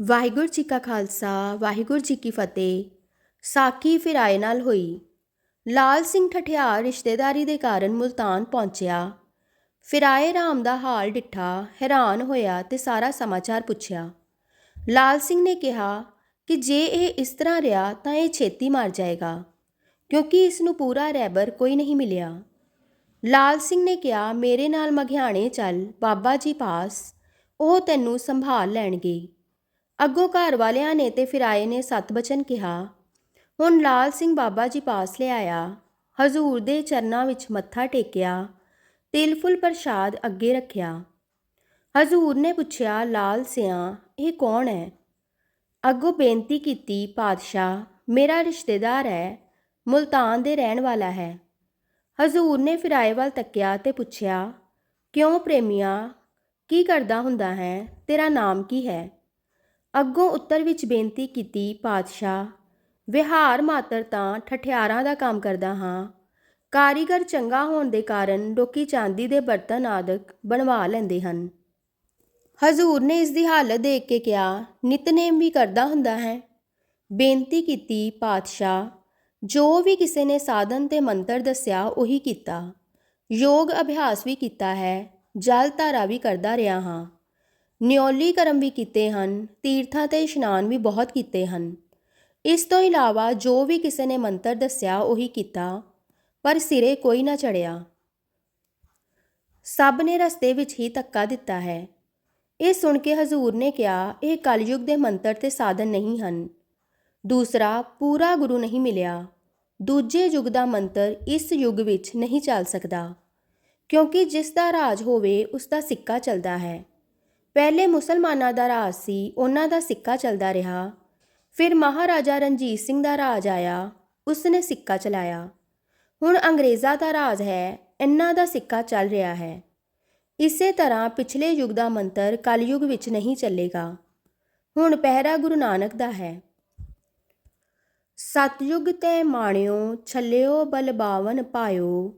ਵਾਹਿਗੁਰੂ ਜੀ ਕਾ ਖਾਲਸਾ, ਵਾਹਿਗੁਰੂ ਜੀ ਕੀ ਫਤਿਹ। ਸਾਕੀ ਫਿਰਾਏ ਨਾਲ ਹੋਈ। ਲਾਲ ਸਿੰਘ ਠਠਿਆਰ ਰਿਸ਼ਤੇਦਾਰੀ ਦੇ ਕਾਰਨ ਮੁਲਤਾਨ ਪਹੁੰਚਿਆ। ਫਿਰਾਏ ਰਾਮ ਦਾ ਹਾਲ ਡਿੱਠਾ, ਹੈਰਾਨ ਹੋਇਆ ਤੇ ਸਾਰਾ ਸਮਾਚਾਰ ਪੁੱਛਿਆ। ਲਾਲ ਸਿੰਘ ਨੇ ਕਿਹਾ ਕਿ ਜੇ ਇਹ ਇਸ ਤਰ੍ਹਾਂ ਰਿਹਾ ਤਾਂ ਇਹ ਛੇਤੀ ਮਰ ਜਾਏਗਾ, ਕਿਉਂਕਿ ਇਸ ਨੂੰ ਪੂਰਾ ਰਹਿਬਰ ਕੋਈ ਨਹੀਂ ਮਿਲਿਆ। ਲਾਲ ਸਿੰਘ ਨੇ ਕਿਹਾ, ਮੇਰੇ ਨਾਲ ਮਘਿਆਣੇ ਚੱਲ, ਬਾਬਾ ਜੀ ਪਾਸ, ਉਹ ਤੈਨੂੰ ਸੰਭਾਲ ਲੈਣਗੇ। ਅੱਗੋਂ ਘਰ ਵਾਲਿਆਂ ਨੇ ਤੇ ਫਿਰਾਏ ਨੇ ਸਤ ਬਚਨ ਕਿਹਾ, ਹੁਣ ਲਾਲ ਸਿੰਘ ਬਾਬਾ ਜੀ ਪਾਸ ਲਿਆਇਆ, ਹਜ਼ੂਰ ਦੇ ਚਰਨਾਂ ਵਿੱਚ ਮੱਥਾ ਟੇਕਿਆ, ਤਿਲ ਫੁੱਲ ਪ੍ਰਸ਼ਾਦ ਅੱਗੇ ਰੱਖਿਆ। ਹਜ਼ੂਰ ਨੇ ਪੁੱਛਿਆ, ਲਾਲ ਸਿਆ, ਇਹ ਕੌਣ ਹੈ? ਅੱਗੋਂ ਬੇਨਤੀ ਕੀਤੀ, ਪਾਤਸ਼ਾਹ, ਮੇਰਾ ਰਿਸ਼ਤੇਦਾਰ ਹੈ, ਮੁਲਤਾਨ ਦੇ ਰਹਿਣ ਵਾਲਾ ਹੈ। ਹਜ਼ੂਰ ਨੇ ਫਿਰਾਏ ਵੱਲ ਤੱਕਿਆ ਤੇ ਪੁੱਛਿਆ, ਕਿਉਂ ਪ੍ਰੇਮੀਆਂ, ਕੀ ਕਰਦਾ ਹੁੰਦਾ ਹੈ? ਤੇਰਾ ਨਾਮ ਕੀ ਹੈ? ਅੱਗੋਂ ਉੱਤਰ ਵਿੱਚ ਬੇਨਤੀ ਕੀਤੀ, ਪਾਤਸ਼ਾਹ, ਵਿਹਾਰ ਮਾਤਰ ਤਾਂ ਠਠਿਆਰਾਂ ਦਾ ਕੰਮ ਕਰਦਾ ਹਾਂ। ਕਾਰੀਗਰ ਚੰਗਾ ਹੋਣ ਦੇ ਕਾਰਨ ਲੋਕੀ ਚਾਂਦੀ ਦੇ ਬਰਤਨ ਆਦਿਕ ਬਣਵਾ ਲੈਂਦੇ ਹਨ। ਹਜ਼ੂਰ ਨੇ ਇਸ ਦੀ ਹਾਲਤ ਦੇਖ ਕੇ ਕਿਹਾ, ਨਿਤਨੇਮ ਵੀ ਕਰਦਾ ਹੁੰਦਾ ਹੈ। ਬੇਨਤੀ ਕੀਤੀ, ਪਾਤਸ਼ਾਹ, ਜੋ ਵੀ ਕਿਸੇ ਨੇ ਸਾਧਨ ਤੇ ਮੰਤਰ ਦੱਸਿਆ, ਉਹੀ ਕੀਤਾ। ਯੋਗ ਅਭਿਆਸ ਵੀ ਕੀਤਾ ਹੈ। ਜਲ ਧਾਰਾ ਵੀ ਕਰਦਾ ਰਿਹਾ ਹਾਂ। ਨਿਉਲੀ ਕਰਮ ਵੀ ਕੀਤੇ ਹਨ, ਤੀਰਥਾਂ ਤੇ ਇਸ਼ਨਾਨ ਵੀ ਬਹੁਤ ਕੀਤੇ ਹਨ। ਇਸ ਤੋਂ ਇਲਾਵਾ ਜੋ ਵੀ ਕਿਸੇ ਨੇ ਮੰਤਰ ਦੱਸਿਆ ਉਹੀ ਕੀਤਾ, ਪਰ ਸਿਰੇ ਕੋਈ ਨਾ ਚੜਿਆ ਸਭ ਨੇ ਰਸਤੇ ਵਿੱਚ ਹੀ ਧੱਕਾ ਦਿੱਤਾ ਹੈ। ਇਹ ਸੁਣ ਕੇ ਹਜ਼ੂਰ ਨੇ ਕਿਹਾ, ਇਹ ਕਲਯੁਗ ਦੇ ਮੰਤਰ ਤੇ ਸਾਧਨ ਨਹੀਂ ਹਨ। ਦੂਸਰਾ, ਪੂਰਾ ਗੁਰੂ ਨਹੀਂ ਮਿਲਿਆ। ਦੂਜੇ ਯੁੱਗ ਦਾ ਮੰਤਰ ਇਸ ਯੁੱਗ ਵਿੱਚ ਨਹੀਂ ਚੱਲ ਸਕਦਾ, ਕਿਉਂਕਿ ਜਿਸ ਦਾ ਰਾਜ ਹੋਵੇ, ਉਸ ਦਾ ਸਿੱਕਾ ਚੱਲਦਾ ਹੈ। ਪਹਿਲੇ ਮੁਸਲਮਾਨਾਂ ਦਾ ਰਾਜ ਸੀ, ਉਹਨਾਂ ਦਾ ਸਿੱਕਾ ਚੱਲਦਾ ਰਿਹਾ। ਫਿਰ ਮਹਾਰਾਜਾ ਰਣਜੀਤ ਸਿੰਘ ਦਾ ਰਾਜ ਆਇਆ ਉਸ ਨੇ ਸਿੱਕਾ ਚਲਾਇਆ। ਹੁਣ ਅੰਗਰੇਜ਼ਾਂ ਦਾ ਰਾਜ ਹੈ, ਇਹਨਾਂ ਦਾ ਸਿੱਕਾ ਚੱਲ ਰਿਹਾ ਹੈ। ਇਸੇ ਤਰ੍ਹਾਂ ਪਿਛਲੇ ਯੁੱਗ ਦਾ ਮੰਤਰ ਕਲਯੁਗ ਵਿੱਚ ਨਹੀਂ ਚੱਲੇਗਾ। ਹੁਣ ਪਹਿਰਾ ਗੁਰੂ ਨਾਨਕ ਦਾ ਹੈ। ਸਤਯੁਗ ਤੈ ਮਾਣਿਓ, ਛੱਲਿਓ ਬਲਬਾਵਨ ਪਾਇਓ।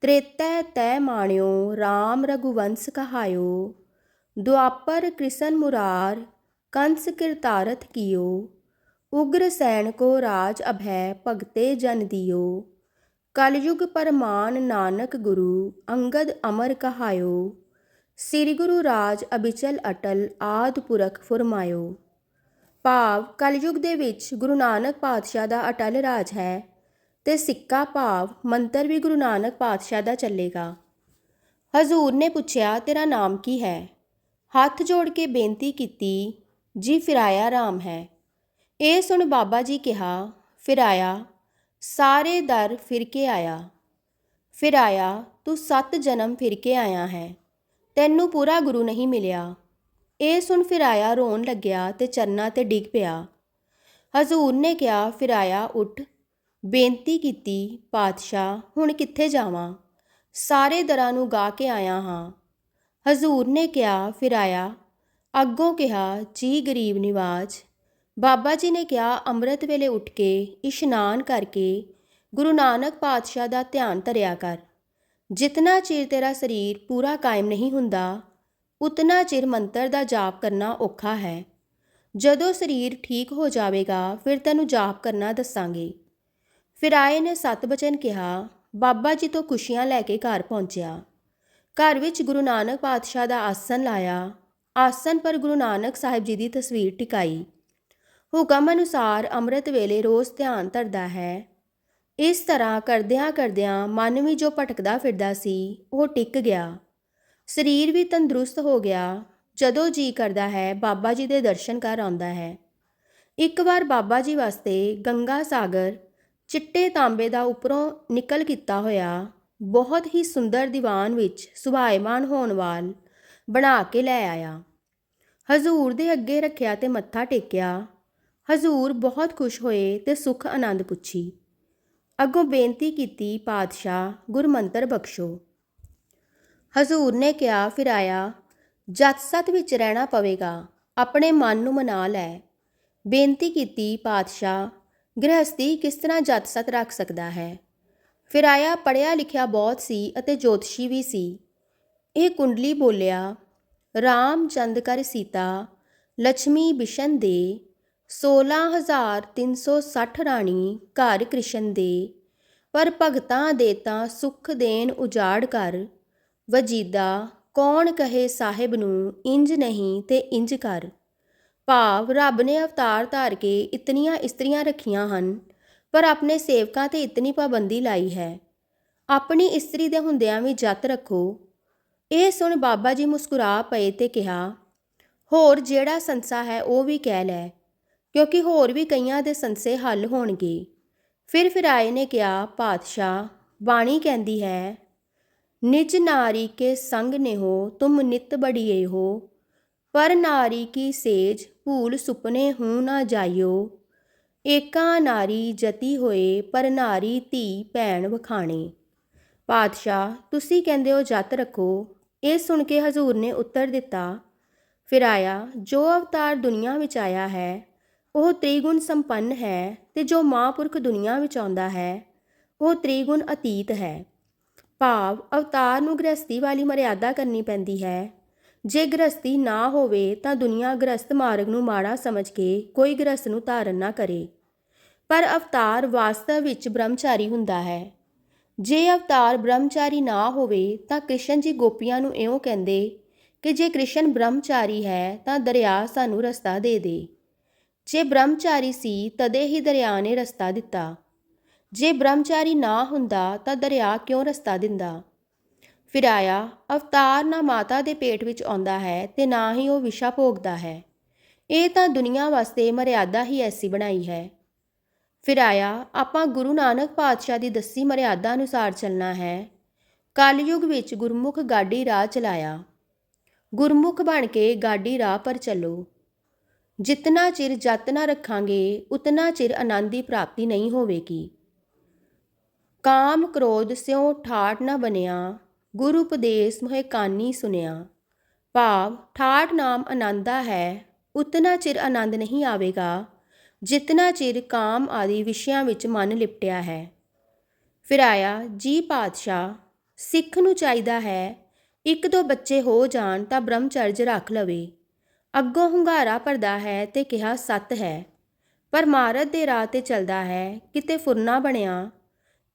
ਤ੍ਰੇਤੈ ਤੈ ਮਾਣਿਓ RAM ਰਘੁਵੰਸ ਕਹਾਇਓ। ਦੁਆਪਰ ਕ੍ਰਿਸ਼ਨ ਮੁਰਾਰ, ਕੰਸ ਕਿਰਤਾਰਥ ਕੀਓ, ਉਗਰ ਸੈਨ ਕੋ ਰਾਜ ਅਭੈ ਭਗਤੇ ਜਨ ਦਿਓ। ਕਲਯੁਗ ਪਰਮਾਨ ਨਾਨਕ ਗੁਰੂ, ਅੰਗਦ ਅਮਰ ਕਹਾਇਓ। ਸ੍ਰੀ ਗੁਰੂ ਰਾਜ ਅਬਿਚਲ ਅਟਲ ਆਦ ਪੁਰਖ ਫਰਮਾਇਓ। ਭਾਵ, ਕਲਯੁਗ ਦੇ ਵਿੱਚ ਗੁਰੂ ਨਾਨਕ ਪਾਤਸ਼ਾਹ ਦਾ ਅਟਲ ਰਾਜ ਹੈ ਤੇ ਸਿੱਕਾ ਭਾਵ ਮੰਤਰ ਵੀ ਗੁਰੂ ਨਾਨਕ ਪਾਤਸ਼ਾਹ ਦਾ ਚੱਲੇਗਾ। ਹਜ਼ੂਰ ਨੇ ਪੁੱਛਿਆ, ਤੇਰਾ ਨਾਮ ਕੀ ਹੈ? ਹੱਥ ਜੋੜ ਕੇ ਬੇਨਤੀ ਕੀਤੀ, ਜੀ ਫਿਰਾਇਆ ਰਾਮ ਹੈ। ਇਹ ਸੁਣ ਬਾਬਾ ਜੀ ਕਿਹਾ, ਫਿਰਾਇਆ, ਸਾਰੇ ਦਰ ਫਿਰ ਕੇ ਆਇਆ। ਫਿਰਾਇਆ, ਤੂੰ ਸੱਤ ਜਨਮ ਫਿਰ ਕੇ ਆਇਆ ਹੈ। ਤੈਨੂੰ ਪੂਰਾ ਗੁਰੂ ਨਹੀਂ ਮਿਲਿਆ। ਇਹ ਸੁਣ ਫਿਰਾਇਆ ਰੋਣ ਲੱਗਿਆ ਤੇ ਚਰਨਾਂ ਤੇ ਡਿੱਗ ਪਿਆ। ਹਜ਼ੂਰ ਨੇ ਕਿਹਾ, ਫਿਰਾਇਆ, ਉੱਠ। ਬੇਨਤੀ ਕੀਤੀ, ਪਾਤਸ਼ਾਹ, ਹੁਣ ਕਿੱਥੇ ਜਾਵਾਂ? ਸਾਰੇ ਦਰਾਂ ਨੂੰ ਗਾ ਕੇ ਆਇਆ ਹਾਂ। ਹਜ਼ੂਰ ਨੇ ਕਿਹਾ ਫਿਰਾਇਆ ਅੱਗੋਂ ਕਿਹਾ, ਜੀ ਗਰੀਬ ਨਿਵਾਜ। ਬਾਬਾ ਜੀ ਨੇ ਕਿਹਾ, ਅੰਮ੍ਰਿਤ ਵੇਲੇ ਉੱਠ ਕੇ ਇਸ਼ਨਾਨ ਕਰਕੇ ਗੁਰੂ ਨਾਨਕ ਪਾਤਸ਼ਾਹ ਦਾ ਧਿਆਨ ਧਰਿਆ ਕਰ। ਜਿਤਨਾ ਚਿਰ ਤੇਰਾ ਸਰੀਰ ਪੂਰਾ ਕਾਇਮ ਨਹੀਂ ਹੁੰਦਾ, ਉਤਨਾ ਚਿਰ ਮੰਤਰ ਦਾ ਜਾਪ ਕਰਨਾ ਔਖਾ ਹੈ। ਜਦੋਂ ਸਰੀਰ ਠੀਕ ਹੋ ਜਾਵੇਗਾ, ਫਿਰ ਤੈਨੂੰ ਜਾਪ ਕਰਨਾ ਦੱਸਾਂਗੇ। ਫਿਰ ਆਏ ਨੇ ਸਤ ਬਚਨ ਕਿਹਾ, ਬਾਬਾ ਜੀ ਤੋਂ ਖੁਸ਼ੀਆਂ ਲੈ ਕੇ ਘਰ ਪਹੁੰਚਿਆ। ਘਰ ਵਿੱਚ ਗੁਰੂ ਨਾਨਕ ਪਾਤਸ਼ਾਹ ਦਾ ਆਸਨ ਲਾਇਆ। ਆਸਨ ਪਰ ਗੁਰੂ ਨਾਨਕ ਸਾਹਿਬ ਜੀ ਦੀ ਤਸਵੀਰ ਟਿਕਾਈ। ਹੁਕਮ ਅਨੁਸਾਰ ਅੰਮ੍ਰਿਤ ਵੇਲੇ ਰੋਜ਼ ਧਿਆਨ ਧਰਦਾ ਹੈ। ਇਸ ਤਰ੍ਹਾਂ ਕਰਦਿਆਂ ਕਰਦਿਆਂ ਮਨ ਵੀ ਜੋ ਭਟਕਦਾ ਫਿਰਦਾ ਸੀ, ਉਹ ਟਿਕ ਗਿਆ। ਸਰੀਰ ਵੀ ਤੰਦਰੁਸਤ ਹੋ ਗਿਆ। ਜਦੋਂ ਜੀ ਕਰਦਾ ਹੈ, ਬਾਬਾ ਜੀ ਦੇ ਦਰਸ਼ਨ ਕਰ ਆਉਂਦਾ ਹੈ। ਇੱਕ ਵਾਰ ਬਾਬਾ ਜੀ ਵਾਸਤੇ ਗੰਗਾ ਸਾਗਰ ਚਿੱਟੇ ਤਾਂਬੇ ਦਾ ਉੱਪਰੋਂ ਨਿਕਲ ਕੀਤਾ ਹੋਇਆ। ਬਹੁਤ ਹੀ ਸੁੰਦਰ ਦੀਵਾਨ ਵਿੱਚ ਸੁਭਾਇਮਾਨ ਹੋਣ ਵਾਲ ਬਣਾ ਕੇ ਲੈ ਆਇਆ। ਹਜ਼ੂਰ ਦੇ ਅੱਗੇ ਰੱਖਿਆ ਤੇ ਮੱਥਾ ਟੇਕਿਆ। ਹਜ਼ੂਰ ਬਹੁਤ ਖੁਸ਼ ਹੋਏ ਤੇ ਸੁਖ ਆਨੰਦ ਪੁੱਛੀ। ਅੱਗੋਂ ਬੇਨਤੀ ਕੀਤੀ, ਪਾਤਸ਼ਾਹ, ਗੁਰਮੰਤਰ ਬਖਸ਼ੋ। ਹਜ਼ੂਰ ਨੇ ਕਿਹਾ, ਫਿਰ ਆਇਆ ਜਤ ਸਤ ਵਿੱਚ ਰਹਿਣਾ ਪਵੇਗਾ, ਆਪਣੇ ਮਨ ਨੂੰ ਮਨਾ ਲੈ। ਬੇਨਤੀ ਕੀਤੀ, ਪਾਤਸ਼ਾਹ ਗ੍ਰਹਸਤੀ ਕਿਸ ਤਰ੍ਹਾਂ ਜਤ ਸਤ ਰੱਖ ਸਕਦਾ ਹੈ? ਫਿਰਾਇਆ ਪੜਿਆ ਲਿਖਿਆ ਬਹੁਤ ਸੀ ਅਤੇ ਜੋਤਸ਼ੀ ਵੀ ਸੀ। ਇਹ ਕੁੰਡਲੀ ਬੋਲਿਆ, ਰਾਮ ਚੰਦ ਕਰ ਸੀਤਾ ਲక్ష్ਮੀ ਬਿਸ਼ਨ ਦੇ 16360 ਰਾਣੀ ਘਰ ਕ੍ਰਿਸ਼ਨ ਦੇ, ਪਰ ਭਗਤਾਂ ਦੇ ਤਾਂ ਸੁਖ ਦੇਣ ਉਜਾੜ ਕਰ, ਵਜੀਦਾ ਕੌਣ ਕਹੇ ਸਾਹਿਬ ਨੂੰ ਇੰਜ ਨਹੀਂ ਤੇ ਇੰਜ ਕਰ। ਭਾਵ ਰੱਬ ਨੇ ਅਵਤਾਰ ਧਾਰ ਕੇ ਇਤਨੀਆਂ ਇਸਤਰੀਆਂ ਰੱਖੀਆਂ ਹਨ ਪਰ ਆਪਣੇ ਸੇਵਕਾਂ ਤੇ ਇਤਨੀ ਪਾਬੰਦੀ ਲਾਈ ਹੈ। ਆਪਣੀ ਇਸਤਰੀ ਦੇ ਹੁੰਦਿਆਂ ਵੀ ਜੱਤ ਰੱਖੋ। ਇਹ ਸੁਣ ਬਾਬਾ ਜੀ ਮੁਸਕਰਾ ਪਏ ਤੇ ਕਿਹਾ, ਹੋਰ ਜਿਹੜਾ ਸੰਸਾ ਹੈ ਉਹ ਵੀ ਕਹਿ ਲੈ, ਕਿਉਂਕਿ ਹੋਰ ਵੀ ਕਈਆਂ ਦੇ ਸੰਸੇ ਹੱਲ ਹੋਣਗੇ। ਫਿਰ ਫਿਰਾਏ ਨੇ ਕਿਹਾ, ਪਾਤਸ਼ਾਹ, ਬਾਣੀ ਕਹਿੰਦੀ ਹੈ, ਨਿਜ ਨਾਰੀ ਕੇ ਸੰਗ ਨੇ ਹੋ ਤੁਮ ਨਿਤ ਬੜੀਏ ਹੋ, ਪਰ ਨਾਰੀ ਕੀ ਸੇਜ, ਭੂਲ ਸੁਪਨੇ ਹੂੰ ਨਾ ਜਾਇਓ। ਏਕਾ ਨਾਰੀ ਜਤੀ ਹੋਏ ਪਰ ਨਾਰੀ ਧੀ ਭੈਣ ਵਖਾਣੇ। ਪਾਤਸ਼ਾਹ, ਤੁਸੀਂ ਕਹਿੰਦੇ ਹੋ ਜੱਤ ਰੱਖੋ। ਇਹ ਸੁਣ ਕੇ ਹਜ਼ੂਰ ਨੇ ਉੱਤਰ ਦਿੱਤਾ ਫਿਰ ਆਇਆ ਜੋ ਅਵਤਾਰ ਦੁਨੀਆ ਵਿੱਚ ਆਇਆ ਹੈ, ਉਹ ਤ੍ਰਿਗੁਣ ਸੰਪੰਨ ਹੈ ਤੇ ਜੋ ਮਹਾਂਪੁਰਖ ਦੁਨੀਆ ਵਿੱਚ ਆਉਂਦਾ ਹੈ, ਉਹ ਤ੍ਰਿਗੁਣ ਅਤੀਤ ਹੈ। ਭਾਵ ਅਵਤਾਰ ਨੂੰ ਗ੍ਰਸਤੀ ਵਾਲੀ ਮਰਿਆਦਾ ਕਰਨੀ ਪੈਂਦੀ ਹੈ। ਜੇ ਗ੍ਰਸਤੀ ਨਾ ਹੋਵੇ ਤਾਂ ਦੁਨੀਆ ਗ੍ਰਸਤ ਮਾਰਗ ਨੂੰ ਮਾੜਾ ਸਮਝ ਕੇ ਕੋਈ ਗ੍ਰਸਤ ਨੂੰ ਧਾਰਨ ਨਾ ਕਰੇ। ਪਰ ਅਵਤਾਰ ਵਾਸਤਵ ਵਿੱਚ ਬ੍ਰਹਮਚਾਰੀ ਹੁੰਦਾ ਹੈ। ਜੇ ਅਵਤਾਰ ਬ੍ਰਹਮਚਾਰੀ ਨਾ ਹੋਵੇ ਤਾਂ ਕ੍ਰਿਸ਼ਨ ਜੀ ਗੋਪੀਆਂ ਨੂੰ ਇਉਂ ਕਹਿੰਦੇ ਕਿ ਜੇ ਕ੍ਰਿਸ਼ਨ ਬ੍ਰਹਮਚਾਰੀ ਹੈ ਤਾਂ ਦਰਿਆ ਸਾਨੂੰ ਰਸਤਾ ਦੇ ਦੇ। ਜੇ ਬ੍ਰਹਮਚਾਰੀ ਸੀ ਤਦੇ ਹੀ ਦਰਿਆ ਨੇ ਰਸਤਾ ਦਿੱਤਾ। ਜੇ ਬ੍ਰਹਮਚਾਰੀ ਨਾ ਹੁੰਦਾ ਤਾਂ ਦਰਿਆ ਕਿਉਂ ਰਸਤਾ ਦਿੰਦਾ? ਫਿਰਾਇਆ ਅਵਤਾਰ ਨਾ ਮਾਤਾ ਦੇ ਪੇਟ ਵਿੱਚ ਆਉਂਦਾ ਹੈ ਤੇ ਨਾ ਹੀ ਉਹ ਵਿਸ਼ਾ ਭੋਗਦਾ ਹੈ। ਇਹ ਤਾਂ ਦੁਨੀਆ ਵਾਸਤੇ ਮਰਿਆਦਾ ਹੀ ਐਸੀ ਬਣਾਈ ਹੈ। ਫਿਰਾਇਆ ਆਪਾਂ ਗੁਰੂ ਨਾਨਕ ਪਾਤਸ਼ਾਹ ਦੀ ਦੱਸੀ ਮਰਿਆਦਾ ਅਨੁਸਾਰ ਚੱਲਣਾ ਹੈ। ਕਲਯੁਗ ਵਿੱਚ ਗੁਰਮੁਖ ਗਾਡੀ ਰਾਹ ਚਲਾਇਆ। ਗੁਰਮੁਖ ਬਣ ਕੇ ਗਾਡੀ ਰਾਹ ਪਰ ਚੱਲੋ। ਜਿਤਨਾ ਚਿਰ ਜਤ ਨਾ ਰੱਖਾਂਗੇ, ਉਤਨਾ ਚਿਰ ਆਨੰਦ ਦੀ ਪ੍ਰਾਪਤੀ ਨਹੀਂ ਹੋਵੇਗੀ। ਕਾਮ ਕ੍ਰੋਧ ਸਿਉ ਠਾਠ ਨਾ ਬਣਿਆ ਗੁਰ ਉਪਦੇਸ਼ ਮੋਹਿ ਕਾਨੀ ਸੁਨਿਆ ਭਾਵ, ਠਾਠ ਨਾਮ ਆਨੰਦਾ ਹੈ, ਉਤਨਾ ਚਿਰ ਆਨੰਦ ਨਹੀਂ ਆਵੇਗਾ, ਜਿਤਨਾ ਚਿਰ ਕਾਮ ਆਦਿ ਵਿਸ਼ਿਆਂ ਵਿੱਚ ਮਨ ਲਿਪਟਿਆ ਹੈ। ਫਿਰ ਆਇਆ ਜੀ ਪਾਤਸ਼ਾਹ, ਸਿੱਖ ਨੂੰ ਚਾਹੀਦਾ ਹੈ, ਇੱਕ ਦੋ ਬੱਚੇ ਹੋ ਜਾਣ ਤਾਂ ਬ੍ਰਹਮਚਰਜ ਰੱਖ ਲਵੇ। ਅੱਗੋਂ ਹੁੰਗਾਰਾ ਭਰਦਾ ਹੈ ਤੇ ਕਿਹਾ, ਸੱਤ ਹੈ। ਪਰ ਮਾਰਤ ਦੇ ਰਾਹ ਤੇ ਚੱਲਦਾ ਹੈ, ਕਿਤੇ ਫੁਰਨਾ ਬਣਿਆ,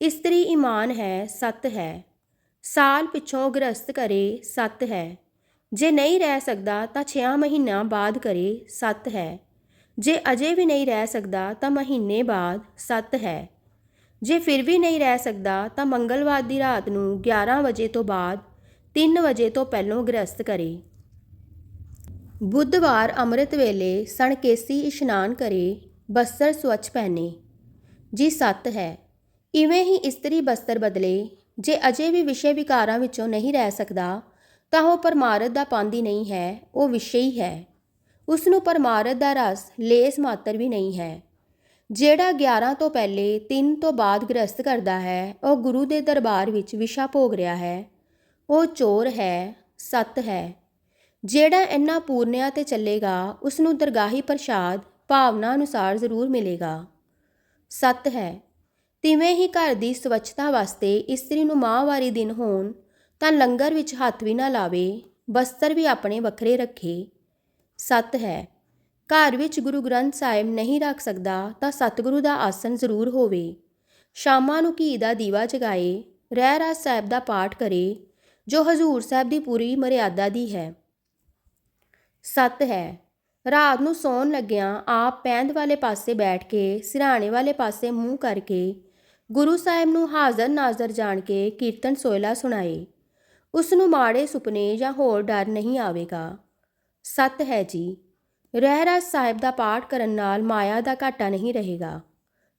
ਇਸਤਰੀ ਇਮਾਨ ਹੈ, ਸੱਤ ਹੈ। ਸਾਲ ਪਿਛੋਂ ਗ੍ਰਸਤ ਕਰੇ ਸੱਤ ਹੈ। ਜੇ ਨਹੀਂ ਰਹਿ ਸਕਦਾ ਤਾਂ 6 ਮਹੀਨਾ ਬਾਅਦ ਕਰੇ ਸੱਤ ਹੈ। ਜੇ ਅਜੇ ਵੀ ਨਹੀਂ ਰਹਿ ਸਕਦਾ ਤਾਂ ਮਹੀਨੇ ਬਾਅਦ ਸੱਤ ਹੈ। ਜੇ ਫਿਰ ਵੀ ਨਹੀਂ ਰਹਿ ਸਕਦਾ ਤਾਂ ਮੰਗਲਵਾਰ ਦੀ ਰਾਤ ਨੂੰ 11 ਵਜੇ ਤੋਂ ਬਾਅਦ 3 ਵਜੇ ਤੋਂ ਪਹਿਲਾਂ ਗ੍ਰਸਤ ਕਰੇ। ਬੁੱਧਵਾਰ ਅੰਮ੍ਰਿਤ ਵੇਲੇ ਸਣਕੇਸੀ ਇਸ਼ਨਾਨ ਕਰੇ ਬਸਤਰ ਸਵੱਛ ਪਹਿਨੇ। ਜੀ ਸੱਤ ਹੈ। ਇਵੇਂ ਹੀ ਇਸਤਰੀ ਬਸਤਰ ਬਦਲੇ ਜੇ ਅਜੇ ਵੀ ਵਿਸ਼ੇ ਵਿਕਾਰਾਂ ਵਿੱਚੋਂ ਨਹੀਂ ਰਹਿ ਸਕਦਾ, ਤਾਂ ਉਹ ਪਰਮਾਰਥ ਦਾ ਪਾਂਦੀ ਨਹੀਂ ਹੈ, ਉਹ ਵਿਸ਼ੇ ਹੀ ਹੈ। ਉਸ ਨੂੰ ਪਰਮਾਰਥ ਦਾ ਰਸ, ਲੇਸ ਮਾਤਰ ਵੀ ਨਹੀਂ ਹੈ। ਜਿਹੜਾ 11 ਤੋਂ ਪਹਿਲੇ 3 ਤੋਂ ਬਾਅਦ ਗ੍ਰਸਤ ਕਰਦਾ ਹੈ, ਉਹ ਗੁਰੂ ਦੇ ਦਰਬਾਰ ਵਿੱਚ ਵਿਸ਼ਾ ਭੋਗ ਰਿਹਾ ਹੈ। ਉਹ ਚੋਰ ਹੈ, ਸੱਤ ਹੈ। ਜਿਹੜਾ ਇੰਨਾ ਪੂਰਨਿਆਂ ਤੇ ਚੱਲੇਗਾ ਉਸ ਨੂੰ ਦਰਗਾਹੀ ਪ੍ਰਸ਼ਾਦ, ਭਾਵਨਾ ਅਨੁਸਾਰ ਜ਼ਰੂਰ ਮਿਲੇਗਾ। ਸੱਤ ਹੈ। ਤਿਵੇਂ ਹੀ ਘਰ ਦੀ ਸਵੱਛਤਾ ਵਾਸਤੇ ਇਸਤਰੀ ਨੂੰ ਮਾਹਵਾਰੀ ਦਿਨ ਹੋਣ ਤਾਂ ਲੰਗਰ ਵਿੱਚ ਹੱਥ ਵੀ ਨਾ ਲਾਵੇ, ਬਸਤਰ ਵੀ ਆਪਣੇ ਵੱਖਰੇ ਰੱਖੇ। ਸੱਤ ਹੈ, ਘਰ ਵਿੱਚ ਗੁਰੂ ਗ੍ਰੰਥ ਸਾਹਿਬ ਨਹੀਂ ਰੱਖ ਸਕਦਾ ਤਾਂ ਸਤਿਗੁਰੂ ਦਾ ਆਸਣ ਜ਼ਰੂਰ ਹੋਵੇ। ਸ਼ਾਮਾਂ ਨੂੰ ਘੀ ਦਾ ਦੀਵਾ ਜਗਾਏ ਰਹਿ ਰਾਜ ਸਾਹਿਬ ਦਾ ਪਾਠ ਕਰੇ, ਜੋ ਹਜ਼ੂਰ ਸਾਹਿਬ ਦੀ ਪੂਰੀ ਮਰਿਆਦਾ ਦੀ ਹੈ। ਸੱਤ ਹੈ, ਰਾਤ ਨੂੰ ਸੌਣ ਲੱਗਿਆਂ ਆਪ ਪੈਂਦ ਵਾਲੇ ਪਾਸੇ ਬੈਠ ਕੇ, ਸਿਰਾਣੇ ਵਾਲੇ ਪਾਸੇ ਮੂੰਹ ਕਰਕੇ ਗੁਰੂ ਸਾਹਿਬ ਨੂੰ ਹਾਜ਼ਰ ਨਾਜ਼ਰ ਜਾਣ ਕੇ ਕੀਰਤਨ ਸੋਇਲਾ ਸੁਣਾਏ। ਉਸ ਨੂੰ ਮਾੜੇ ਸੁਪਨੇ ਜਾਂ ਹੋਰ ਡਰ ਨਹੀਂ ਆਵੇਗਾ। ਸੱਤ ਹੈ ਜੀ। ਰਹਿਰਾਜ ਸਾਹਿਬ ਦਾ ਪਾਠ ਕਰਨ ਨਾਲ ਮਾਇਆ ਦਾ ਘਾਟਾ ਨਹੀਂ ਰਹੇਗਾ।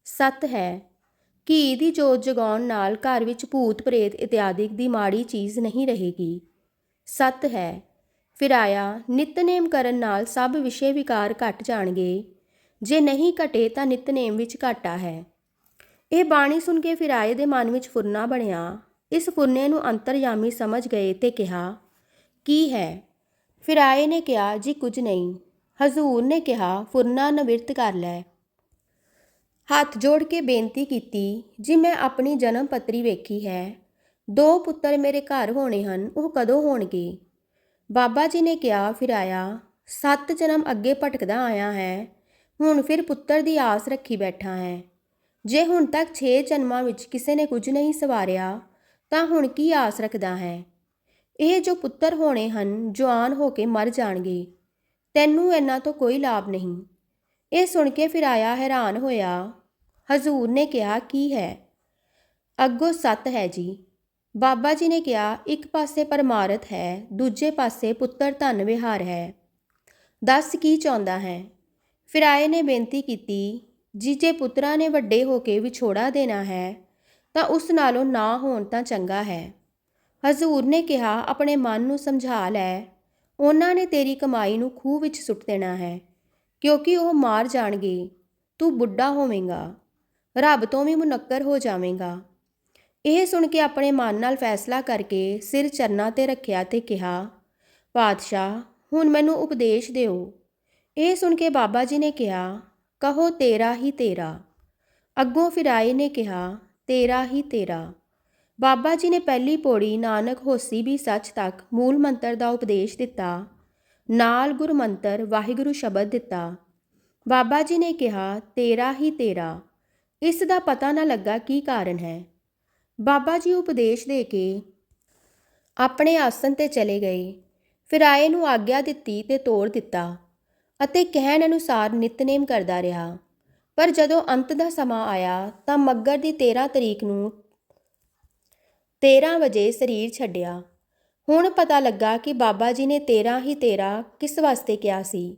ਸੱਤ ਹੈ। ਘੀ ਦੀ ਜੋਤ ਜਗਾਉਣ ਨਾਲ ਘਰ ਵਿੱਚ ਭੂਤ ਪ੍ਰੇਤ ਇਤਿਆਦਿਕ ਦੀ ਮਾੜੀ ਚੀਜ਼ ਨਹੀਂ ਰਹੇਗੀ। ਸੱਤ ਹੈ। ਫਿਰਾਇਆ, ਨਿਤਨੇਮ ਕਰਨ ਨਾਲ ਸਭ ਵਿਸ਼ੇ ਵਿਕਾਰ ਘਟ ਜਾਣਗੇ। ਜੇ ਨਹੀਂ ਘਟੇ ਤਾਂ ਨਿਤਨੇਮ ਵਿੱਚ ਘਾਟਾ ਹੈ। ਇਹ ਬਾਣੀ ਸੁਣ ਕੇ ਫਿਰਾਏ ਦੇ ਮਨ ਵਿੱਚ ਫੁਰਨਾ ਬਣਿਆ। ਇਸ ਫੁਰਨੇ ਨੂੰ ਅੰਤਰਯਾਮੀ ਸਮਝ ਗਏ ਤੇ ਕਿਹਾ, ਕੀ ਹੈ? ਫਿਰਾਏ ਨੇ ਕਿਹਾ, ਜੀ ਕੁਝ ਨਹੀਂ। ਹਜ਼ੂਰ ਨੇ ਕਿਹਾ, ਫੁਰਨਾ ਨਵਿਰਤ ਕਰ ਲੈ। ਹੱਥ ਜੋੜ ਕੇ ਬੇਨਤੀ ਕੀਤੀ, ਜੀ ਮੈਂ ਆਪਣੀ ਜਨਮ ਪੱਤਰੀ ਵੇਖੀ ਹੈ। ਦੋ ਪੁੱਤਰ ਮੇਰੇ ਘਰ ਹੋਣੇ ਹਨ, ਉਹ ਕਦੋਂ ਹੋਣਗੇ? ਬਾਬਾ ਜੀ ਨੇ ਕਿਹਾ, ਫਿਰਾਇਆ, ਸੱਤ ਜਨਮ ਅੱਗੇ ਭਟਕਦਾ ਆਇਆ ਹੈ। ਹੁਣ ਫਿਰ ਪੁੱਤਰ ਦੀ ਆਸ ਰੱਖੀ ਬੈਠਾ ਹੈ। ਜੇ ਹੁਣ ਤੱਕ 6 ਜਨਮਾਂ ਵਿੱਚ ਕਿਸੇ ਨੇ ਕੁਝ ਨਹੀਂ ਸਵਾਰਿਆ, ਤਾਂ ਹੁਣ ਕੀ ਆਸ ਰੱਖਦਾ ਹੈ? ਇਹ ਜੋ ਪੁੱਤਰ ਹੋਣੇ ਹਨ, ਜਵਾਨ ਹੋ ਕੇ ਮਰ ਜਾਣਗੇ। ਤੈਨੂੰ ਇਹਨਾਂ ਤੋਂ ਕੋਈ ਲਾਭ ਨਹੀਂ। ਇਹ ਸੁਣ ਕੇ ਫਿਰ ਆਇਆ ਹੈਰਾਨ ਹੋਇਆ। ਹਜ਼ੂਰ ਨੇ ਕਿਹਾ, ਕੀ ਹੈ? ਅੱਗੋਂ ਸੱਤ ਹੈ ਜੀ। ਬਾਬਾ ਜੀ ਨੇ ਕਿਹਾ, ਇੱਕ ਪਾਸੇ ਪਰਮਾਰਥ ਹੈ, ਦੂਜੇ ਪਾਸੇ ਪੁੱਤਰ ਧਨ ਵਿਹਾਰ ਹੈ। ਦੱਸ ਕੀ ਚਾਹੁੰਦਾ ਹੈ? ਫਿਰ ਆਏ ਨੇ ਬੇਨਤੀ ਕੀਤੀ ਜੀ ਜੇ ਪੁੱਤਰਾਂ ਨੇ ਵੱਡੇ ਹੋ ਕੇ ਵਿਛੋੜਾ ਦੇਣਾ ਹੈ, ਤਾਂ ਉਸ ਨਾਲੋਂ ਨਾ ਹੋਣ ਤਾਂ ਚੰਗਾ ਹੈ। ਹਜ਼ੂਰ ਨੇ ਕਿਹਾ, ਆਪਣੇ ਮਨ ਨੂੰ ਸਮਝਾ ਲੈ, ਉਹਨਾਂ ਨੇ ਤੇਰੀ ਕਮਾਈ ਨੂੰ ਖੂਹ ਵਿੱਚ ਸੁੱਟ ਦੇਣਾ ਹੈ, ਕਿਉਂਕਿ ਉਹ ਮਾਰ ਜਾਣਗੇ, ਤੂੰ ਬੁੱਢਾ ਹੋਵੇਂਗਾ, ਰੱਬ ਤੋਂ ਵੀ ਮੁਨੱਕਰ ਹੋ ਜਾਵੇਂਗਾ। ਇਹ ਸੁਣ ਕੇ ਆਪਣੇ ਮਨ ਨਾਲ ਫੈਸਲਾ ਕਰਕੇ ਸਿਰ ਚਰਨਾਂ ਤੇ ਰੱਖਿਆ ਤੇ ਕਿਹਾ, ਪਾਤਸ਼ਾਹ, ਹੁਣ ਮੈਨੂੰ ਉਪਦੇਸ਼ ਦਿਓ। ਇਹ ਸੁਣ ਕੇ ਬਾਬਾ ਜੀ ਨੇ ਕਿਹਾ ਕਹੋ ਤੇਰਾ ਹੀ ਤੇਰਾ। ਅੱਗੋਂ ਫਿਰਾਏ ਨੇ ਕਿਹਾ, ਤੇਰਾ ਹੀ ਤੇਰਾ। ਬਾਬਾ ਜੀ ਨੇ ਪਹਿਲੀ ਪੌੜੀ ਨਾਨਕ ਹੋਸੀ ਵੀ ਸੱਚ ਤੱਕ ਮੂਲ ਮੰਤਰ ਦਾ ਉਪਦੇਸ਼ ਦਿੱਤਾ। ਨਾਲ ਗੁਰਮੰਤਰ ਵਾਹਿਗੁਰੂ ਸ਼ਬਦ ਦਿੱਤਾ। ਬਾਬਾ ਜੀ ਨੇ ਕਿਹਾ, ਤੇਰਾ ਹੀ ਤੇਰਾ। ਇਸ ਦਾ ਪਤਾ ਨਾ ਲੱਗਾ ਕੀ ਕਾਰਨ ਹੈ। ਬਾਬਾ ਜੀ ਉਪਦੇਸ਼ ਦੇ ਕੇ ਆਪਣੇ ਆਸਨ ਤੇ ਚਲੇ ਗਏ। ਫਿਰ ਆਏ ਨੂੰ ਆਗਿਆ ਦਿੱਤੀ ਤੇ ਤੋੜ ਦਿੱਤਾ। ਅਤੇ ਕਹਿਣ ਅਨੁਸਾਰ ਨਿਤਨੇਮ ਕਰਦਾ ਰਿਹਾ। ਪਰ ਜਦੋਂ ਅੰਤ ਦਾ ਸਮਾਂ ਆਇਆ ਤਾਂ ਮੱਗਰ ਦੀ 13 ਤਰੀਕ ਨੂੰ 13 ਵਜੇ ਸਰੀਰ ਛੱਡਿਆ। ਹੁਣ ਪਤਾ ਲੱਗਾ ਕਿ ਬਾਬਾ ਜੀ ਨੇ 13 ਹੀ 13 ਕਿਸ ਵਾਸਤੇ ਕਿਹਾ ਸੀ।